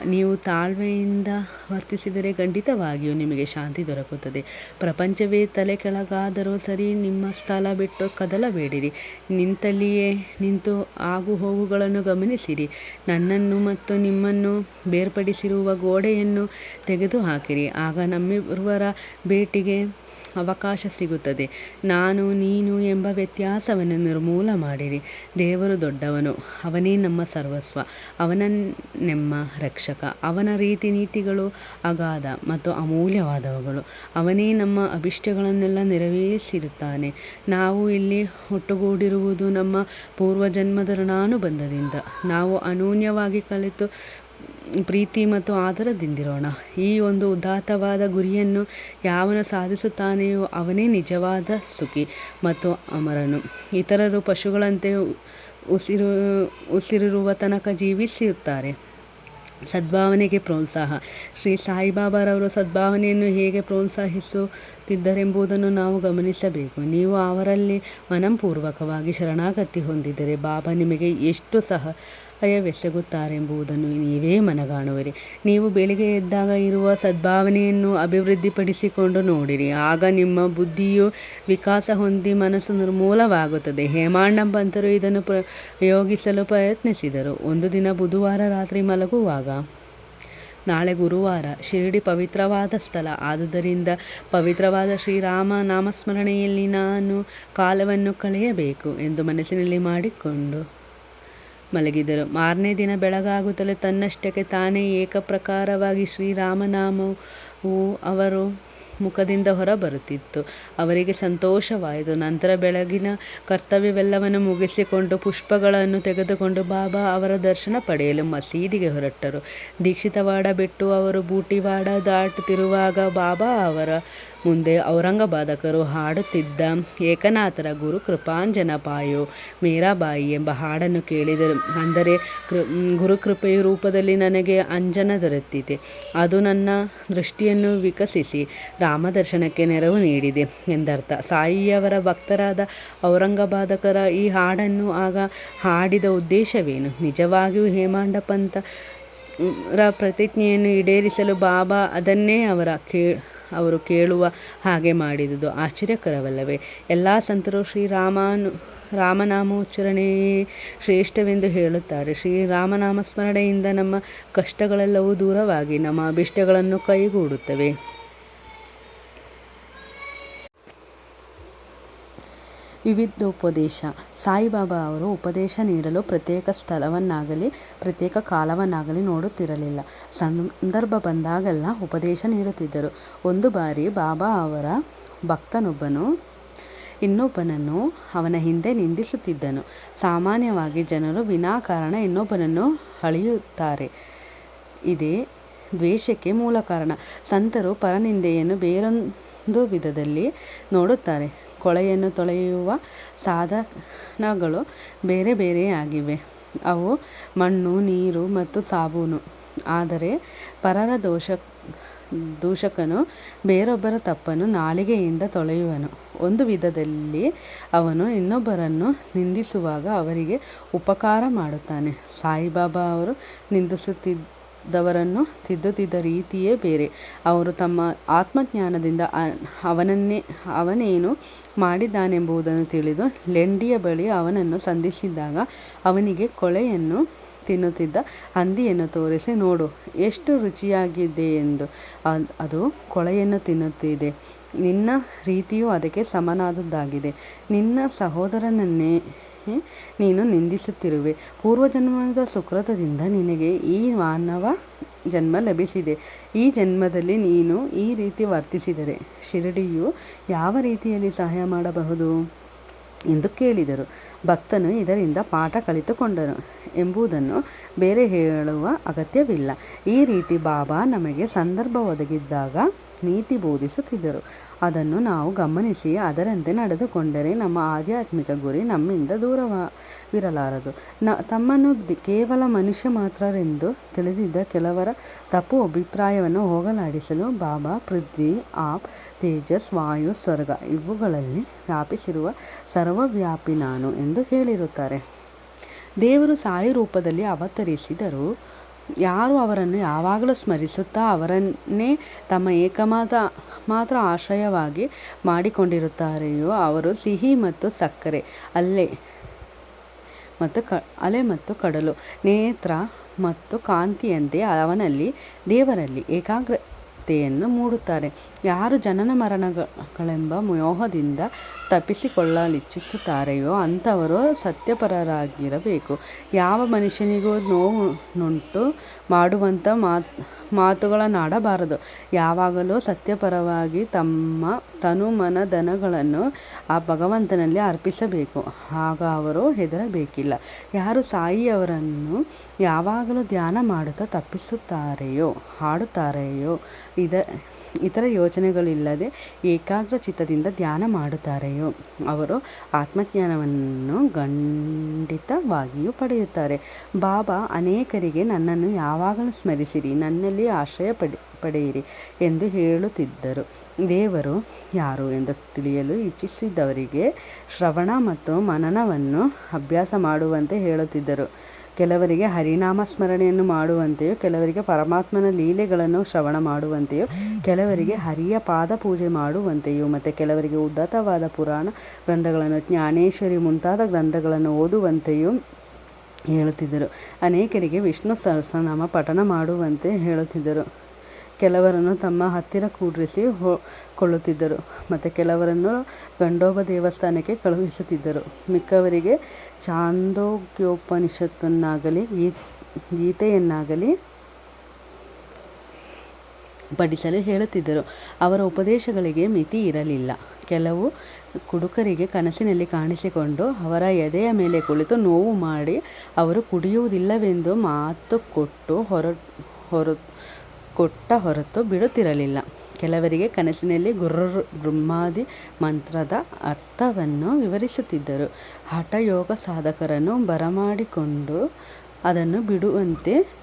[SPEAKER 1] ನೀವು ತಾಳ್ಮೆಯಿಂದ ವರ್ತಿಸಿದರೆ ಖಂಡಿತವಾಗಿಯೂ ನಿಮಗೆ ಶಾಂತಿ ದೊರಕುತ್ತದೆ. ಪ್ರಪಂಚವೇ ತಲೆ ಕೆಳಗಾದರೂ ಸರಿ ನಿಮ್ಮ ಸ್ಥಳ ಬಿಟ್ಟು ಕದಲಬೇಡಿರಿ ನಿಂತಲ್ಲಿಯೇ ನಿಂತು ಆಗು ಹೋಗುಗಳನ್ನು ಗಮನಿಸಿರಿ. ನನ್ನನ್ನು ಮತ್ತು ನಿಮ್ಮನ್ನು ಬೇರ್ಪಡಿಸಿರುವ ಗೋಡೆಯನ್ನು ತೆಗೆದುಹಾಕಿರಿ. ಆಗ ನಮ್ಮಿರುವರ ಭೇಟಿಗೆ ಅವಕಾಶ ಸಿಗುತ್ತದೆ. ನಾನು, ನೀನು ಎಂಬ ವ್ಯತ್ಯಾಸವನ್ನು ನಿರ್ಮೂಲ ಮಾಡಿರಿ. ದೇವರು ದೊಡ್ಡವನು, ಅವನೇ ನಮ್ಮ ಸರ್ವಸ್ವ. ಅವನ ಅವನನ್ನೆಮ್ಮ ರಕ್ಷಕ. ಅವನ ರೀತಿ ನೀತಿಗಳು ಅಗಾಧ ಮತ್ತು ಅಮೂಲ್ಯವಾದವುಗಳು. ಅವನೇ ನಮ್ಮ ಅಭಿಷ್ಟಗಳನ್ನೆಲ್ಲ ನೆರವೇರಿಸಿರುತ್ತಾನೆ. ನಾವು ಇಲ್ಲಿ ಒಟ್ಟುಗೂಡಿರುವುದು ನಮ್ಮ ಪೂರ್ವಜನ್ಮದ ಋಣಾನುಬಂಧದಿಂದ. ನಾವು ಅನೂನ್ಯವಾಗಿ ಕಲಿತು ಪ್ರೀತಿ ಮತ್ತು ಆದರದಿಂದಿರೋಣ. ಈ ಒಂದು ಉದಾತ್ತವಾದ ಗುರಿಯನ್ನು ಯಾವನು ಸಾಧಿಸುತ್ತಾನೆಯೋ ಅವನೇ ನಿಜವಾದ ಸುಖಿ ಮತ್ತು ಅಮರನು. ಇತರರು ಪಶುಗಳಂತೆ ಉಸಿರು, ಉಸಿರಿರುವ ತನಕ ಜೀವಿಸಿರುತ್ತಾರೆ ಸದ್ಭಾವನೆಗೆ ಪ್ರೋತ್ಸಾಹ. ಶ್ರೀ ಸಾಯಿಬಾಬಾರವರು ಸದ್ಭಾವನೆಯನ್ನು ಹೇಗೆ ಪ್ರೋತ್ಸಾಹಿಸುತ್ತಿದ್ದರೆಂಬುದನ್ನು ನಾವು ಗಮನಿಸಬೇಕು. ನೀವು ಅವರಲ್ಲಿ ಮನಪೂರ್ವಕವಾಗಿ ಶರಣಾಗತಿ ಹೊಂದಿದರೆ ಬಾಬಾ ನಿಮಗೆ ಎಷ್ಟು ಸಹ ಭಯವೆಸಗುತ್ತಾರೆಂಬುದನ್ನು ನೀವೇ ಮನಗಾಣುವಿರಿ. ನೀವು ಬೆಳಿಗ್ಗೆ ಎದ್ದಾಗ ಇರುವ ಸದ್ಭಾವನೆಯನ್ನು ಅಭಿವೃದ್ಧಿಪಡಿಸಿಕೊಂಡು ನೋಡಿರಿ. ಆಗ ನಿಮ್ಮ ಬುದ್ಧಿಯು ವಿಕಾಸ ಹೊಂದಿ ಮನಸ್ಸು ನಿರ್ಮೂಲವಾಗುತ್ತದೆ. ಹೇಮಾಂಡಂಬಂತರು ಇದನ್ನು ಪ್ರಯೋಗಿಸಲು ಪ್ರಯತ್ನಿಸಿದರು. ಒಂದು ದಿನ ಬುಧವಾರ ರಾತ್ರಿ ಮಲಗುವಾಗ, ನಾಳೆ ಗುರುವಾರ ಶಿರಡಿ ಪವಿತ್ರವಾದ ಸ್ಥಳ. ಆದುದರಿಂದ ಪವಿತ್ರವಾದ ಶ್ರೀರಾಮ ನಾಮಸ್ಮರಣೆಯಲ್ಲಿ ನಾನು ಕಾಲವನ್ನು ಕಳೆಯಬೇಕು ಎಂದು ಮನಸ್ಸಿನಲ್ಲಿ ಮಾಡಿಕೊಂಡು ಮಲಗಿದರು. ಮಾರನೇ ದಿನ ಬೆಳಗಾಗುತ್ತಲೇ ತನ್ನಷ್ಟಕ್ಕೆ ತಾನೇ ಏಕಪ್ರಕಾರವಾಗಿ ಶ್ರೀರಾಮನಾಮವು ಅವರು ಮುಖದಿಂದ ಹೊರಬರುತ್ತಿತ್ತು. ಅವರಿಗೆ ಸಂತೋಷವಾಯಿತು. ನಂತರ ಬೆಳಗಿನ ಕರ್ತವ್ಯವೆಲ್ಲವನ್ನು ಮುಗಿಸಿಕೊಂಡು ಪುಷ್ಪಗಳನ್ನು ತೆಗೆದುಕೊಂಡು ಬಾಬಾ ಅವರ ದರ್ಶನ ಪಡೆಯಲು ಮಸೀದಿಗೆ ಹೊರಟರು. ದೀಕ್ಷಿತವಾಡ ಬಿಟ್ಟು ಅವರು ಬೂಟಿವಾಡ ದಾಟುತ್ತಿರುವಾಗ ಬಾಬಾ ಅವರ ಮುಂದೆ ಔರಂಗಬಾದಕರು ಹಾಡುತ್ತಿದ್ದ ಏಕನಾಥರ ಗುರು ಕೃಪಾಂಜನ ಪಾಯೋ. ಮೀರಾಬಾಯಿ ಎಂಬ ಹಾಡನ್ನು ಕೇಳಿದರು. ಅಂದರೆ ಕೃ ಗುರುಕೃಪೆಯ ರೂಪದಲ್ಲಿ ನನಗೆ ಅಂಜನ ದೊರೆತಿದೆ. ಅದು ನನ್ನ ದೃಷ್ಟಿಯನ್ನು ವಿಕಸಿಸಿ, ರಾಮದರ್ಶನಕ್ಕೆ ನೆರವು ನೀಡಿದೆ ಎಂದರ್ಥ. ಸಾಯಿಯವರ ಭಕ್ತರಾದ ಔರಂಗಬಾದಕರ ಈ ಹಾಡನ್ನು ಆಗ ಹಾಡಿದ ಉದ್ದೇಶವೇನು? ನಿಜವಾಗಿಯೂ ಹೇಮಾಂಡ ಪಂತ ರ ಪ್ರತಿಜ್ಞೆಯನ್ನು ಈಡೇರಿಸಲು ಬಾಬಾ ಅದನ್ನೇ ಅವರ ಕೇ ಅವರು ಕೇಳುವ ಹಾಗೆ ಮಾಡಿದುದು. ಆಶ್ಚರ್ಯಕರವಲ್ಲವೇ, ಎಲ್ಲ ಸಂತರು ಶ್ರೀರಾಮನು ರಾಮನಾಮೋಚ್ಚರಣೆಯೇ ಶ್ರೇಷ್ಠವೆಂದು ಹೇಳುತ್ತಾರೆ. ಶ್ರೀರಾಮನಾಮ ಸ್ಮರಣೆಯಿಂದ ನಮ್ಮ ಕಷ್ಟಗಳೆಲ್ಲವೂ ದೂರವಾಗಿ ನಮ್ಮ ಅಭಿಷ್ಟಗಳನ್ನು ಕೈಗೂಡುತ್ತವೆ. ವಿವಿಧೋಪದೇಶ. ಸಾಯಿಬಾಬಾ ಅವರು ಉಪದೇಶ ನೀಡಲು ಪ್ರತ್ಯೇಕ ಸ್ಥಳವನ್ನಾಗಲಿ, ಪ್ರತ್ಯೇಕ ಕಾಲವನ್ನಾಗಲಿ ನೋಡುತ್ತಿರಲಿಲ್ಲ. ಸಂದರ್ಭ ಬಂದಾಗೆಲ್ಲ ಉಪದೇಶ ನೀಡುತ್ತಿದ್ದರು. ಒಂದು ಬಾರಿ ಬಾಬಾ ಅವರ ಭಕ್ತನೊಬ್ಬನು, ಇನ್ನೊಬ್ಬನನ್ನು ಅವನ ಹಿಂದೆ ನಿಂದಿಸುತ್ತಿದ್ದನು. ಸಾಮಾನ್ಯವಾಗಿ ಜನರು ವಿನಾಕಾರಣ ಇನ್ನೊಬ್ಬನನ್ನು ಅಳೆಯುತ್ತಾರೆ. ಇದೇ ದ್ವೇಷಕ್ಕೆ ಮೂಲ ಕಾರಣ. ಸಂತರು ಪರನಿಂದೆಯನ್ನು ಬೇರೊಂದು ವಿಧದಲ್ಲಿ ನೋಡುತ್ತಾರೆ. ಕೊಳೆಯನ್ನು ತೊಳೆಯುವ ಸಾಧನಗಳು ಬೇರೆ ಬೇರೆಯಾಗಿವೆ ಅವು ಮಣ್ಣು, ನೀರು ಮತ್ತು ಸಾಬೂನು. ಆದರೆ ಪರರ ದೋಷ, ದೂಷಕನು ಬೇರೊಬ್ಬರ ತಪ್ಪನ್ನು ನಾಲಿಗೆಯಿಂದ ತೊಳೆಯುವನು. ಒಂದು ವಿಧದಲ್ಲಿ ಅವನು ಇನ್ನೊಬ್ಬರನ್ನು ನಿಂದಿಸುವಾಗ ಅವರಿಗೆ ಉಪಕಾರ ಮಾಡುತ್ತಾನೆ. ಸಾಯಿಬಾಬಾ ಅವರು ನಿಂದಿಸುತ್ತಿದ್ದ ದವರನ್ನು ತಿದ್ದುತ್ತಿದ್ದ ರೀತಿಯೇ ಬೇರೆ. ಅವರು ತಮ್ಮ ಆತ್ಮಜ್ಞಾನದಿಂದ ಅವನನ್ನೇ, ಅವನೇನು ಮಾಡಿದ್ದಾನೆಂಬುದನ್ನು ತಿಳಿದು ಲೆಂಡಿಯ ಬಳಿ ಅವನನ್ನು ಸಂಧಿಸಿದ್ದಾಗ ಅವನಿಗೆ ಕೊಳೆಯನ್ನು ತಿನ್ನುತ್ತಿದ್ದ ಹಂದಿಯನ್ನು ತೋರಿಸಿ, ನೋಡು, ಎಷ್ಟು ರುಚಿಯಾಗಿದೆ ಎಂದು ಅದು ಕೊಳೆಯನ್ನು ತಿನ್ನುತ್ತಿದೆ. ನಿನ್ನ ರೀತಿಯು ಅದಕ್ಕೆ ಸಮನಾದದ್ದಾಗಿದೆ. ನಿನ್ನ ಸಹೋದರನನ್ನೇ ನೀನು ನಿಂದಿಸುತ್ತಿರುವೆ. ಪೂರ್ವಜನ್ಮದ ಸುಕೃತದಿಂದ ನಿನಗೆ ಈ ಮಾನವ ಜನ್ಮ ಲಭಿಸಿದೆ. ಈ ಜನ್ಮದಲ್ಲಿ ನೀನು ಈ ರೀತಿ ವರ್ತಿಸಿದರೆ ಶಿರಡಿಯು ಯಾವ ರೀತಿಯಲ್ಲಿ ಸಹಾಯ ಮಾಡಬಹುದು? ಎಂದು ಕೇಳಿದರು. ಭಕ್ತನು ಇದರಿಂದ ಪಾಠ ಕಲಿತುಕೊಂಡನು ಎಂಬುದನ್ನು ಬೇರೆ ಹೇಳುವ ಅಗತ್ಯವಿಲ್ಲ. ಈ ರೀತಿ ಬಾಬಾ ನಮಗೆ ಸಂದರ್ಭ ಒದಗಿದ್ದಾಗ ನೀತಿ ಬೋಧಿಸುತ್ತಿದ್ದರು. ಅದನ್ನು ನಾವು ಗಮನಿಸಿ, ಅದರಂತೆ ನಡೆದುಕೊಂಡರೆ ನಮ್ಮ ಆಧ್ಯಾತ್ಮಿಕ ಗುರಿ ನಮ್ಮಿಂದ ದೂರವಿರಲಾರದು. ನ, ತಮ್ಮನ್ನು ಕೇವಲ ಮನುಷ್ಯ ಮಾತ್ರರೆಂದು ತಿಳಿದಿದ್ದ ಕೆಲವರ ತಪ್ಪು ಅಭಿಪ್ರಾಯವನ್ನು ಹೋಗಲಾಡಿಸಲು ಬಾಬಾ ಪೃಥ್ವಿ, ಆಪ್, ತೇಜಸ್, ವಾಯು, ಸ್ವರ್ಗ ಇವುಗಳಲ್ಲಿ ವ್ಯಾಪಿಸಿರುವ ಸರ್ವವ್ಯಾಪಿ ನಾನು ಎಂದು ಹೇಳಿರುತ್ತಾರೆ. ದೇವರು ಸಾಯಿ ರೂಪದಲ್ಲಿ ಅವತರಿಸಿದರು ಯಾರು ಅವರನ್ನು ಯಾವಾಗಲೂ ಸ್ಮರಿಸುತ್ತಾ ಅವರನ್ನೇ ತಮ್ಮ ಏಕಮಾತ ಮಾತ್ರ ಆಶ್ರಯವಾಗಿ ಮಾಡಿಕೊಂಡಿರುತ್ತಾರೆಯೋ ಅವರು ಸಿಹಿ ಮತ್ತು ಸಕ್ಕರೆ ಅಲೆ ಮತ್ತು ಕ, ಅಲೆ ಮತ್ತು ಕಡಲು, ನೇತ್ರ ಮತ್ತು ಕಾಂತಿಯಂತೆ ಅವನಲ್ಲಿ ದೇವರಲ್ಲಿ ಏಕಾಗ್ರತೆಯನ್ನು ಮೂಡುತ್ತಾರೆ. ಯಾರು ಜನನ ಮರಣಗಳೆಂಬ ಮೋಹದಿಂದ ತಪ್ಪಿಸಿಕೊಳ್ಳಲಿಚ್ಛಿಸುತ್ತಾರೆಯೋ ಅಂಥವರು ಸತ್ಯಪರರಾಗಿರಬೇಕು. ಯಾವ ಮನುಷ್ಯನಿಗೂ ನೋವು ನುಂಟು ಮಾಡುವಂಥ ಮಾತು ಮಾತುಗಳನ್ನಾಡಬಾರದು ಯಾವಾಗಲೂ ಸತ್ಯಪರವಾಗಿ ತಮ್ಮ ತನು ಮನ ಧನಗಳನ್ನು ಆ ಭಗವಂತನಲ್ಲಿ ಅರ್ಪಿಸಬೇಕು. ಆಗ ಅವರು ಹೆದರಬೇಕಿಲ್ಲ. ಯಾರು ಸಾಯಿಯವರನ್ನು ಯಾವಾಗಲೂ ಧ್ಯಾನ ಮಾಡುತ್ತಾ ತಪ್ಪಿಸುತ್ತಾರೆಯೋ ಹಾಡುತ್ತಾರೆಯೋ, ಇದ ಇತರ ಯೋಚನೆಗಳಿಲ್ಲದೆ ಏಕಾಗ್ರ ಚಿತ್ತದಿಂದ ಧ್ಯಾನ ಮಾಡುತ್ತಾರೆಯೋ, ಅವರು ಆತ್ಮಜ್ಞಾನವನ್ನು ಖಂಡಿತವಾಗಿಯೂ ಪಡೆಯುತ್ತಾರೆ. ಬಾಬಾ, ಅನೇಕರಿಗೆ ನನ್ನನ್ನು ಯಾವಾಗಲೂ ಸ್ಮರಿಸಿರಿ, ನನ್ನಲ್ಲಿ ಆಶ್ರಯ ಪಡೆ, ಪಡೆಯಿರಿ ಎಂದು ಹೇಳುತ್ತಿದ್ದರು. ದೇವರು ಯಾರು ಎಂದು ತಿಳಿಯಲು ಇಚ್ಛಿಸಿದವರಿಗೆ ಶ್ರವಣ ಮತ್ತು ಮನನವನ್ನು ಅಭ್ಯಾಸ ಮಾಡುವಂತೆ ಹೇಳುತ್ತಿದ್ದರು. ಕೆಲವರಿಗೆ ಹರಿನಾಮ ಸ್ಮರಣೆಯನ್ನು ಮಾಡುವಂತೆಯೋ, ಕೆಲವರಿಗೆ ಪರಮಾತ್ಮನ ಲೀಲೆಗಳನ್ನು ಶ್ರವಣ ಮಾಡುವಂತೆಯೋ, ಕೆಲವರಿಗೆ ಹರಿಯ ಪಾದ ಪೂಜೆ ಮಾಡುವಂತೆಯೋ, ಮತ್ತು ಕೆಲವರಿಗೆ ಉದ್ದತವಾದ ಪುರಾಣ ಗ್ರಂಥಗಳನ್ನು, ಜ್ಞಾನೇಶ್ವರಿ ಮುಂತಾದ ಗ್ರಂಥಗಳನ್ನು ಓದುವಂತೆಯೂ ಹೇಳುತ್ತಿದ್ದರು. ಅನೇಕರಿಗೆ ವಿಷ್ಣು ಸಹಸ್ರನಾಮ ಪಠನ ಮಾಡುವಂತೆ ಹೇಳುತ್ತಿದ್ದರು. ಕೆಲವರನ್ನು ತಮ್ಮ ಹತ್ತಿರ ಕೂಡಿಸಿ ಹೋ, ಕೊಳ್ಳುತ್ತಿದ್ದರು. ಮತ್ತು ಕೆಲವರನ್ನು ಗಂಡೋಬ ದೇವಸ್ಥಾನಕ್ಕೆ ಕಳುಹಿಸುತ್ತಿದ್ದರು. ಮಿಕ್ಕವರಿಗೆ ಚಾಂದೋಗ್ಯೋಪನಿಷತ್ತನ್ನಾಗಲಿ ಗೀತೆಯನ್ನಾಗಲಿ ಪಠಿಸಲು ಹೇಳುತ್ತಿದ್ದರು. ಅವರ ಉಪದೇಶಗಳಿಗೆ ಮಿತಿ ಇರಲಿಲ್ಲ. ಕೆಲವು ಕುಡುಕರಿಗೆ ಕನಸಿನಲ್ಲಿ ಕಾಣಿಸಿಕೊಂಡು ಅವರ ಎದೆಯ ಮೇಲೆ ಕುಳಿತು ನೋವು ಮಾಡಿ ಅವರು ಕುಡಿಯುವುದಿಲ್ಲವೆಂದು ಮಾತು ಕೊಟ್ಟು ಹೊರ ಹೊರ, ಕೊಟ್ಟ ಹೊರತು ಬಿಡುತ್ತಿರಲಿಲ್ಲ. ಕೆಲವರಿಗೆ ಕನಸಿನಲ್ಲಿ ಗುರು ಬ್ರಹ್ಮಾದಿ ಮಂತ್ರದ ಅರ್ಥವನ್ನು ವಿವರಿಸುತ್ತಿದ್ದರು. ಹಠಯೋಗ ಸಾಧಕರನ್ನು ಬರಮಾಡಿಕೊಂಡು ಅದನ್ನು ಬಿಡುವಂತೆ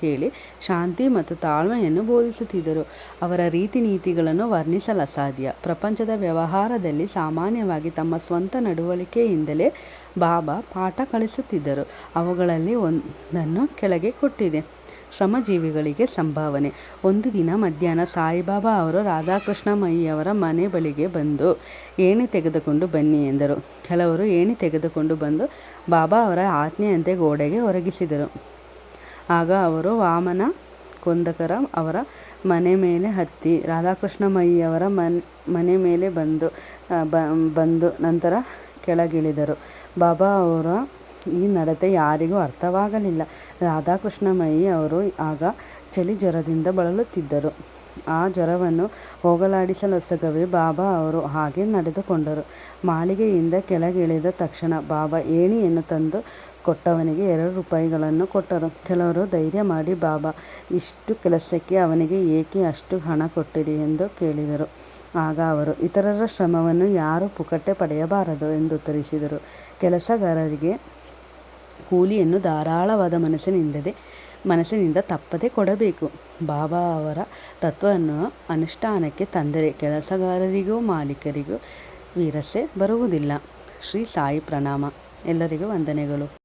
[SPEAKER 1] ಹೇಳಿ ಶಾಂತಿ ಮತ್ತು ತಾಳ್ಮೆಯನ್ನು ಬೋಧಿಸುತ್ತಿದ್ದರು. ಅವರ ರೀತಿ ನೀತಿಗಳನ್ನು ವರ್ಣಿಸಲು ಅಸಾಧ್ಯ. ಪ್ರಪಂಚದ ವ್ಯವಹಾರದಲ್ಲಿ ಸಾಮಾನ್ಯವಾಗಿ ತಮ್ಮ ಸ್ವಂತ ನಡವಳಿಕೆಯಿಂದಲೇ ಬಾಬಾ ಪಾಠ ಕಲಿಸುತ್ತಿದ್ದರು. ಅವುಗಳಲ್ಲಿ ಒಂದನ್ನು ಕೆಳಗೆ ಕೊಟ್ಟಿದೆ. ಶ್ರಮಜೀವಿಗಳಿಗೆ ಸಂಭಾವನೆ. ಒಂದು ದಿನ ಮಧ್ಯಾಹ್ನ ಸಾಯಿಬಾಬಾ ಅವರು ರಾಧಾಕೃಷ್ಣ ಮೈಯವರ ಮನೆ ಬಳಿಗೆ ಬಂದು, ಏಣಿ ತೆಗೆದುಕೊಂಡು ಬನ್ನಿ ಎಂದರು. ಕೆಲವರು ಏಣಿ ತೆಗೆದುಕೊಂಡು ಬಂದು, ಬಾಬಾ ಅವರ ಆಜ್ಞೆಯಂತೆ ಗೋಡೆಗೆ ಒರಗಿಸಿದರು. ಆಗ ಅವರು ವಾಮನ ಕೊಂದಕರ ಅವರ ಮನೆ ಮೇಲೆ ಹತ್ತಿ ರಾಧಾಕೃಷ್ಣ ಮೈಯವರ ಮನೆ ಮನೆ ಮೇಲೆ ಬಂದು ಬಂದು ನಂತರ ಕೆಳಗಿಳಿದರು. ಬಾಬಾ ಅವರ ಈ ನಡತೆ ಯಾರಿಗೂ ಅರ್ಥವಾಗಲಿಲ್ಲ. ರಾಧಾಕೃಷ್ಣಮಯಿ ಅವರು ಆಗ ಚಳಿ ಜ್ವರದಿಂದ ಬಳಲುತ್ತಿದ್ದರು. ಆ ಜ್ವರವನ್ನು ಹೋಗಲಾಡಿಸಲೊಸಗವೇ ಬಾಬಾ ಅವರು ಹಾಗೆ ನಡೆದುಕೊಂಡರು. ಮಾಳಿಗೆಯಿಂದ ಕೆಳಗಿಳಿದ ತಕ್ಷಣ ಬಾಬಾ ಏಣಿಯನ್ನು ತಂದು ಕೊಟ್ಟವನಿಗೆ ಎರಡು ರೂಪಾಯಿಗಳನ್ನು ಕೊಟ್ಟರು. ಕೆಲವರು ಧೈರ್ಯ ಮಾಡಿ, ಬಾಬಾ, ಇಷ್ಟು ಕೆಲಸಕ್ಕೆ ಅವನಿಗೆ ಏಕೆ ಅಷ್ಟು ಹಣ ಕೊಟ್ಟಿರಿ? ಎಂದು ಕೇಳಿದರು. ಆಗ ಅವರು, ಇತರರ ಶ್ರಮವನ್ನು ಯಾರು ಪುಕಟ್ಟೆ ಪಡೆಯಬಾರದು ಎಂದು ಉತ್ತರಿಸಿದರು. ಕೆಲಸಗಾರರಿಗೆ ಕೂಲಿಯನ್ನು ಧಾರಾಳವಾದ ಮನಸ್ಸಿನಿಂದದೆ ಮನಸ್ಸಿನಿಂದ ತಪ್ಪದೆ ಕೊಡಬೇಕು. ಬಾಬಾ ಅವರ ತತ್ವವನ್ನು ಅನುಷ್ಠಾನಕ್ಕೆ ತಂದರೆ ಕೆಲಸಗಾರರಿಗೂ, ಮಾಲೀಕರಿಗೂ ವೀರಸೆ ಬರುವುದಿಲ್ಲ. ಶ್ರೀ ಸಾಯಿ ಪ್ರಣಾಮ. ಎಲ್ಲರಿಗೂ ವಂದನೆಗಳು.